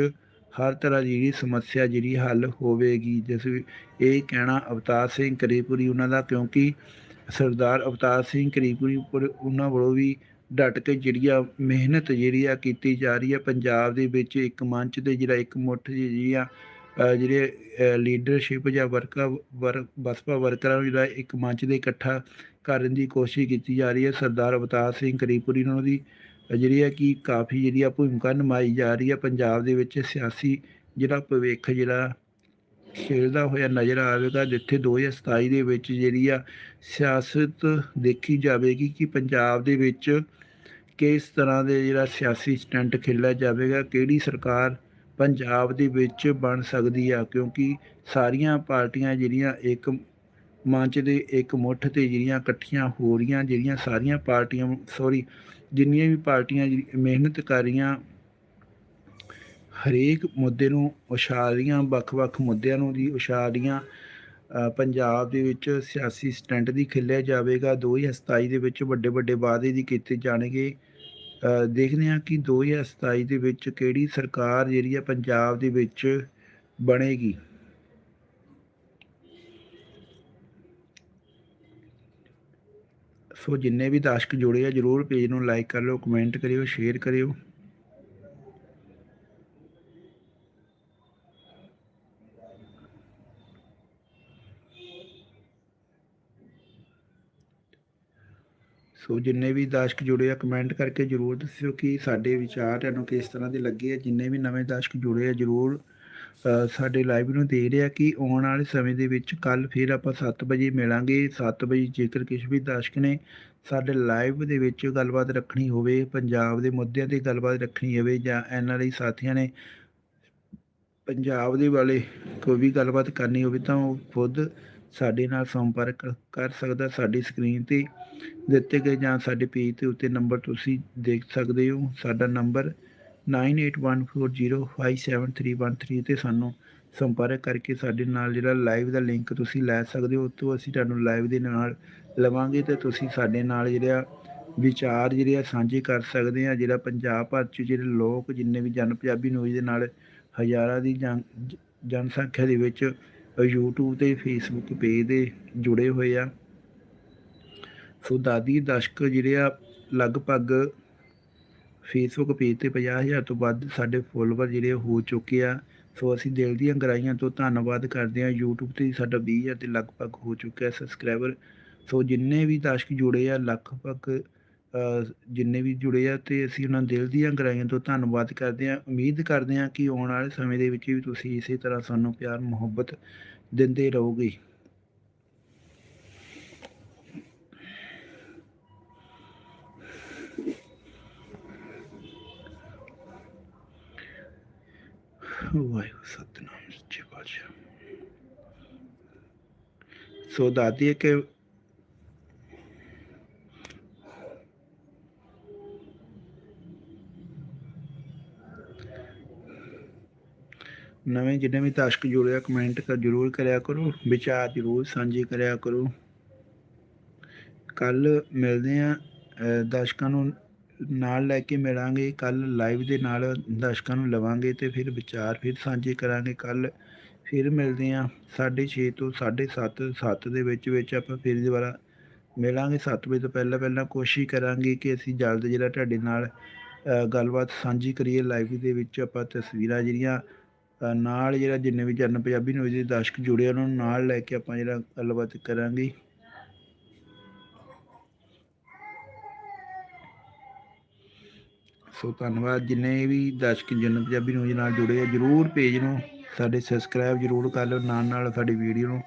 ਹਰ ਤਰ੍ਹਾਂ ਦੀ ਜਿਹੜੀ ਸਮੱਸਿਆ ਜਿਹੜੀ ਹੱਲ ਹੋਵੇਗੀ। ਜਿਸ ਵੀ ਇਹ ਕਹਿਣਾ ਅਵਤਾਰ ਸਿੰਘ ਕਰੀਪੁਰੀ ਉਹਨਾਂ ਦਾ, ਕਿਉਂਕਿ ਸਰਦਾਰ ਅਵਤਾਰ ਸਿੰਘ ਕਰੀਪੁਰੀ ਉੱਪਰ ਉਹਨਾਂ ਵੱਲੋਂ ਵੀ ਡਟ ਕੇ ਜਿਹੜੀ ਆ ਮਿਹਨਤ ਜਿਹੜੀ ਆ ਕੀਤੀ ਜਾ ਰਹੀ ਹੈ ਪੰਜਾਬ ਦੇ ਵਿੱਚ ਇੱਕ ਮੰਚ ਤੇ ਜਿਹੜਾ ਇੱਕ ਮੁੱਠ ਜਿਹੜੀ ਆ ਜਿਹੜੇ ਲੀਡਰਸ਼ਿਪ ਜਾਂ ਵਰਕਰ ਵਰ ਬਸਪਾ ਵਰਕਰਾਂ ਨੂੰ ਜਿਹੜਾ ਇੱਕ ਮੰਚ ਦੇ ਇਕੱਠਾ ਕਰਨ ਦੀ ਕੋਸ਼ਿਸ਼ ਕੀਤੀ ਜਾ ਰਹੀ ਹੈ। ਸਰਦਾਰ ਅਵਤਾਰ ਸਿੰਘ ਕਰੀਪੁਰੀ ਨੂੰ ਦੀ ਜਿਹੜੀ ਹੈ ਕਿ ਕਾਫੀ ਜਿਹੜੀ ਆ ਭੂਮਿਕਾ ਨਿਭਾਈ ਜਾ ਰਹੀ ਹੈ। ਪੰਜਾਬ ਦੇ ਵਿੱਚ ਸਿਆਸੀ ਜਿਹੜਾ ਭਵਿੱਖ, ਜਿਹੜਾ ਖੇਡਦਾ ਹੋਇਆ ਨਜ਼ਰ ਆਵੇਗਾ ਜਿੱਥੇ 2027 ਦੇ ਵਿੱਚ ਜਿਹੜੀ ਆ ਸਿਆਸਤ ਦੇਖੀ ਜਾਵੇਗੀ ਕਿ ਪੰਜਾਬ ਦੇ ਵਿੱਚ ਕਿਸ ਤਰ੍ਹਾਂ ਦੇ ਜਿਹੜਾ ਸਿਆਸੀ ਸਟੰਟ ਖੇਲਿਆ ਜਾਵੇਗਾ, ਕਿਹੜੀ ਸਰਕਾਰ ਪੰਜਾਬ ਦੇ ਵਿੱਚ ਬਣ ਸਕਦੀ ਆ, ਕਿਉਂਕਿ ਸਾਰੀਆਂ ਪਾਰਟੀਆਂ ਜਿਹੜੀਆਂ ਇੱਕ ਮੰਚ ਦੇ ਇੱਕ ਮੁੱਠ ਤੇ ਜਿਹੜੀਆਂ ਇਕੱਠੀਆਂ ਹੋ ਰਹੀਆਂ, ਜਿਹੜੀਆਂ ਸਾਰੀਆਂ ਪਾਰਟੀਆਂ ਸੌਰੀ ਜਿੰਨੀਆਂ ਵੀ ਪਾਰਟੀਆਂ ਜਿਹੜੀ ਮਿਹਨਤ ਕਰ ਰਹੀਆਂ, ਹਰੇਕ ਮੁੱਦੇ ਨੂੰ ਉਛਾਲ ਰਹੀਆਂ, ਵੱਖ-ਵੱਖ ਮੁੱਦਿਆਂ ਨੂੰ ਦੀ ਉਛਾਲ ਰਹੀਆਂ ਪੰਜਾਬ ਦੇ ਵਿੱਚ ਸਿਆਸੀ ਸਟੈਂਡ ਦੀ ਖੇਲਿਆ ਜਾਵੇਗਾ 2027 ਦੇ ਵਿੱਚ ਵੱਡੇ ਵੱਡੇ ਵਾਅਦੇ ਦੀ ਕੀਤੇ ਜਾਣਗੇ। ਦੇਖਦੇ ਹਾਂ ਕਿ 2027 ਦੇ ਵਿੱਚ ਕਿਹੜੀ ਸਰਕਾਰ ਜਿਹੜੀ ਹੈ ਪੰਜਾਬ ਦੇ ਵਿੱਚ ਬਣੇਗੀ। ਸੋ ਜਿੰਨੇ ਵੀ ਦਰਸ਼ਕ ਜੁੜੇ ਆ, ਜਰੂਰ ਪੇਜ ਨੂੰ ਲਾਈਕ ਕਰ ਲਿਓ, ਕਮੈਂਟ ਕਰਿਓ, ਸ਼ੇਅਰ ਕਰਿਓ। ਸੋ ਜਿੰਨੇ ਵੀ ਦਰਸ਼ਕ ਜੁੜੇ ਆ ਕਮੈਂਟ ਕਰਕੇ ਜਰੂਰ ਦੱਸਿਓ ਕਿ ਸਾਡੇ ਵਿਚਾਰ ਤੁਹਾਨੂੰ ਕਿਸ ਤਰ੍ਹਾਂ ਦੇ ਲੱਗੇ ਆ। ਜਿੰਨੇ ਵੀ ਨਵੇਂ ਦਰਸ਼ਕ ਜੁੜੇ ਆ, ਜਰੂਰ ਸਾਡੇ ਲਾਈਵ ਨੂੰ ਦੇ ਰਿਹਾ ਕਿ ਆਉਣ ਵਾਲੇ ਸਮੇਂ ਦੇ ਵਿੱਚ ਕੱਲ ਫਿਰ ਆਪਾਂ 7 ਵਜੇ ਮਿਲਾਂਗੇ। 7 ਵਜੇ ਜੇਕਰ ਕਿਸੇ ਵੀ ਦਰਸ਼ਕ ਨੇ ਸਾਡੇ ਲਾਈਵ ਦੇ ਵਿੱਚ ਗੱਲਬਾਤ ਰੱਖਣੀ ਹੋਵੇ, ਪੰਜਾਬ ਦੇ ਮੁੱਦਿਆਂ ਤੇ ਗੱਲਬਾਤ ਰੱਖਣੀ ਹੋਵੇ ਜਾਂ ਐਨਆਰਆਈ ਸਾਥੀਆਂ ਨੇ ਪੰਜਾਬ ਦੇ ਵਾਲੇ ਕੋਈ ਵੀ ਗੱਲਬਾਤ ਕਰਨੀ ਹੋਵੇ ਤਾਂ ਉਹ ਖੁਦ ਸਾਡੇ ਨਾਲ ਸੰਪਰਕ ਕਰ ਸਕਦਾ ਸਾਡੀ ਸਕਰੀਨ ਤੇ। ਦਿੱਤੇ ਗਏ ਜਾਂ ਸਾਡੇ ਪੇਜ ਦੇ ਉੱਤੇ ਨੰਬਰ ਤੁਸੀਂ ਦੇਖ ਸਕਦੇ ਹੋ। ਸਾਡਾ ਨੰਬਰ 9814057313 ਤੇ ਸਾਨੂੰ ਸੰਪਰਕ ਕਰਕੇ ਸਾਡੇ ਨਾਲ ਜਿਹੜਾ ਲਾਈਵ ਦਾ ਲਿੰਕ ਤੁਸੀਂ ਲੈ ਸਕਦੇ ਹੋ ਉੱਥੋਂ ਅਸੀਂ ਤੁਹਾਨੂੰ ਲਾਈਵ ਦੇ ਨਾਲ ਲਵਾਂਗੇ ਤੇ ਤੁਸੀਂ ਸਾਡੇ ਨਾਲ ਜਿਹੜਾ ਵਿਚਾਰ ਜਿਹੜੇ ਆ ਸਾਂਝੇ ਕਰ ਸਕਦੇ ਆ, ਜਿਹੜਾ ਪੰਜਾਬ ਭਰ ਚ ਜਿਹੜੇ ਲੋਕ ਜਿੰਨੇ ਵੀ ਜਨ ਪੰਜਾਬੀ ਨਿਊਜ਼ ਦੇ ਨਾਲ ਹਜ਼ਾਰਾਂ ਦੀ ਜਨ ਜਨਸੰਖਿਆ ਦੇ ਵਿੱਚ YouTube ਤੇ Facebook ਪੇਜ ਦੇ ਜੁੜੇ ਹੋਏ ਆ। ਸੋ ਦਾਦੀ ਦਰਸ਼ਕ ਜਿਹੜੇ ਆ, ਲਗਭਗ ਫੇਸਬੁੱਕ ਪੇਜ ਤੇ 50000 ਤੋਂ ਵੱਧ ਸਾਡੇ ਫੋਲੋਵਰ ਜਿਹੜੇ ਹੋ ਚੁੱਕੇ ਆ। ਸੋ ਅਸੀਂ ਦਿਲ ਦੀਆਂ ਗਰਾਈਆਂ ਤੋਂ ਧੰਨਵਾਦ ਕਰਦੇ ਹਾਂ। YouTube ਤੇ ਸਾਡਾ 20000 ਤੇ ਲਗਭਗ ਹੋ ਚੁੱਕਿਆ ਸਬਸਕ੍ਰਾਈਬਰ ਸੋ ਜਿੰਨੇ ਵੀ ਦਰਸ਼ਕ ਜੁੜੇ ਆ, ਲਗਭਗ ਜਿੰਨੇ ਵੀ ਜੁੜੇ ਆ ਤੇ ਅਸੀਂ ਉਹਨਾਂ ਦਿਲ ਦੀਆਂ ਗਰਾਈਆਂ ਤੋਂ ਧੰਨਵਾਦ ਕਰਦੇ ਹਾਂ। ਉਮੀਦ ਕਰਦੇ ਹਾਂ ਕਿ ਆਉਣ ਵਾਲੇ ਸਮੇਂ ਦੇ ਵਿੱਚ ਵੀ ਤੁਸੀਂ ਇਸੇ ਤਰ੍ਹਾਂ ਸਾਨੂੰ ਪਿਆਰ ਮੁਹੱਬਤ ਦਿੰਦੇ ਰਹੋਗੇ। ਵਾਹਿਗੁਰੂ, ਸਤਨਾਮ ਸੱਚੇ ਪਾਤਸ਼ਾਹ ਸੋ ਦਾਦੀ ਕਿ ਨਵੇਂ ਜਿੰਨੇ ਵੀ ਦਰਸ਼ਕ ਜੁੜਿਆ ਕਮੈਂਟ ਕਰ ਜਰੂਰ ਕਰਿਆ ਕਰੋ, ਵਿਚਾਰ ਜਰੂਰ ਸਾਂਝੇ ਕਰਿਆ ਕਰੋ। ਕੱਲ ਮਿਲਦੇ ਆ ਦਰਸ਼ਕਾਂ ਨੂੰ ਨਾਲ ਲੈ ਕੇ ਮਿਲਾਂਗੇ ਕੱਲ ਲਾਈਵ ਦੇ ਨਾਲ ਦਰਸ਼ਕਾਂ ਨੂੰ ਲਵਾਂਗੇ ਤੇ ਫਿਰ ਵਿਚਾਰ ਫਿਰ ਸਾਂਝੇ ਕਰਾਂਗੇ ਕੱਲ ਫਿਰ ਮਿਲਦੇ ਆ 6:30 ਤੋਂ 7:30 7 ਦੇ ਵਿੱਚ ਵਿੱਚ ਆਪਾਂ ਫਿਰ ਦੁਬਾਰਾ ਮਿਲਾਂਗੇ। 7 ਵਜੇ ਤੋਂ ਪਹਿਲਾਂ ਪਹਿਲਾਂ ਕੋਸ਼ਿਸ਼ ਕਰਾਂਗੇ ਕਿ ਅਸੀਂ ਜਲਦ ਜਿਹੜਾ ਤੁਹਾਡੇ ਨਾਲ ਗੱਲਬਾਤ ਸਾਂਝੀ ਕਰੀਏ ਲਾਈਵ ਦੇ ਵਿੱਚ। ਆਪਾਂ ਤਸਵੀਰਾਂ ਜਿਹੜੀਆਂ ਨਾਲ ਜਿਹੜਾ ਜਿੰਨੇ ਵੀ ਜਨ ਪੰਜਾਬੀ ਨਿਊਜ਼ ਦੇ ਦਰਸ਼ਕ ਜੁੜੇ ਉਹਨਾਂ ਨੂੰ ਨਾਲ ਲੈ ਕੇ ਆਪਾਂ ਜਿਹੜਾ ਗੱਲਬਾਤ ਕਰਾਂਗੇ। ਸੋ ਧੰਨਵਾਦ, ਜਿੰਨੇ ਵੀ ਦਰਸ਼ਕ ਜਨ ਪੰਜਾਬੀ ਨਿਊਜ਼ ਨਾਲ ਜੁੜੇ ਆ, ਜਰੂਰ ਪੇਜ ਨੂੰ ਸਾਡੇ ਸਬਸਕ੍ਰਾਈਬ ਜਰੂਰ ਕਰ ਲਓ, ਨਾਲ ਨਾਲ ਸਾਡੀ ਵੀਡੀਓ ਨੂੰ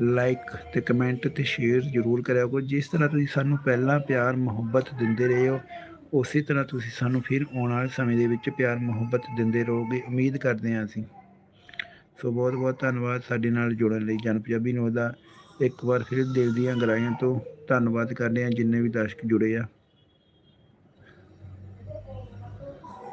ਲਾਈਕ ਤੇ ਕਮੈਂਟ ਤੇ ਸ਼ੇਅਰ ਜਰੂਰ ਕਰਿਆ ਕਰੋ। ਜਿਸ ਤਰ੍ਹਾਂ ਤੁਸੀਂ ਸਾਨੂੰ ਪਹਿਲਾਂ ਪਿਆਰ, ਮੁਹੱਬਤ ਦਿੰਦੇ ਰਹੇ ਹੋ, ਉਸੇ ਤਰ੍ਹਾਂ ਤੁਸੀਂ ਸਾਨੂੰ ਫਿਰ ਆਉਣ ਵਾਲੇ ਸਮੇਂ ਦੇ ਵਿੱਚ ਪਿਆਰ, ਮੁਹੱਬਤ ਦਿੰਦੇ ਰਹੋਗੇ। ਉਮੀਦ ਕਰਦੇ ਹਾਂ ਅਸੀਂ। ਸੋ ਬਹੁਤ ਬਹੁਤ ਧੰਨਵਾਦ ਸਾਡੇ ਨਾਲ ਜੁੜਨ ਲਈ। ਜਨ ਪੰਜਾਬੀ ਨਿਊਜ਼ ਦਾ ਇੱਕ ਵਾਰ ਫਿਰ ਦਿਲ ਦੀਆਂ ਗਰਾਈਆਂ ਤੋਂ ਧੰਨਵਾਦ ਕਰਦੇ ਹਾਂ, ਜਿੰਨੇ ਵੀ ਦਰਸ਼ਕ ਜੁੜੇ ਆ।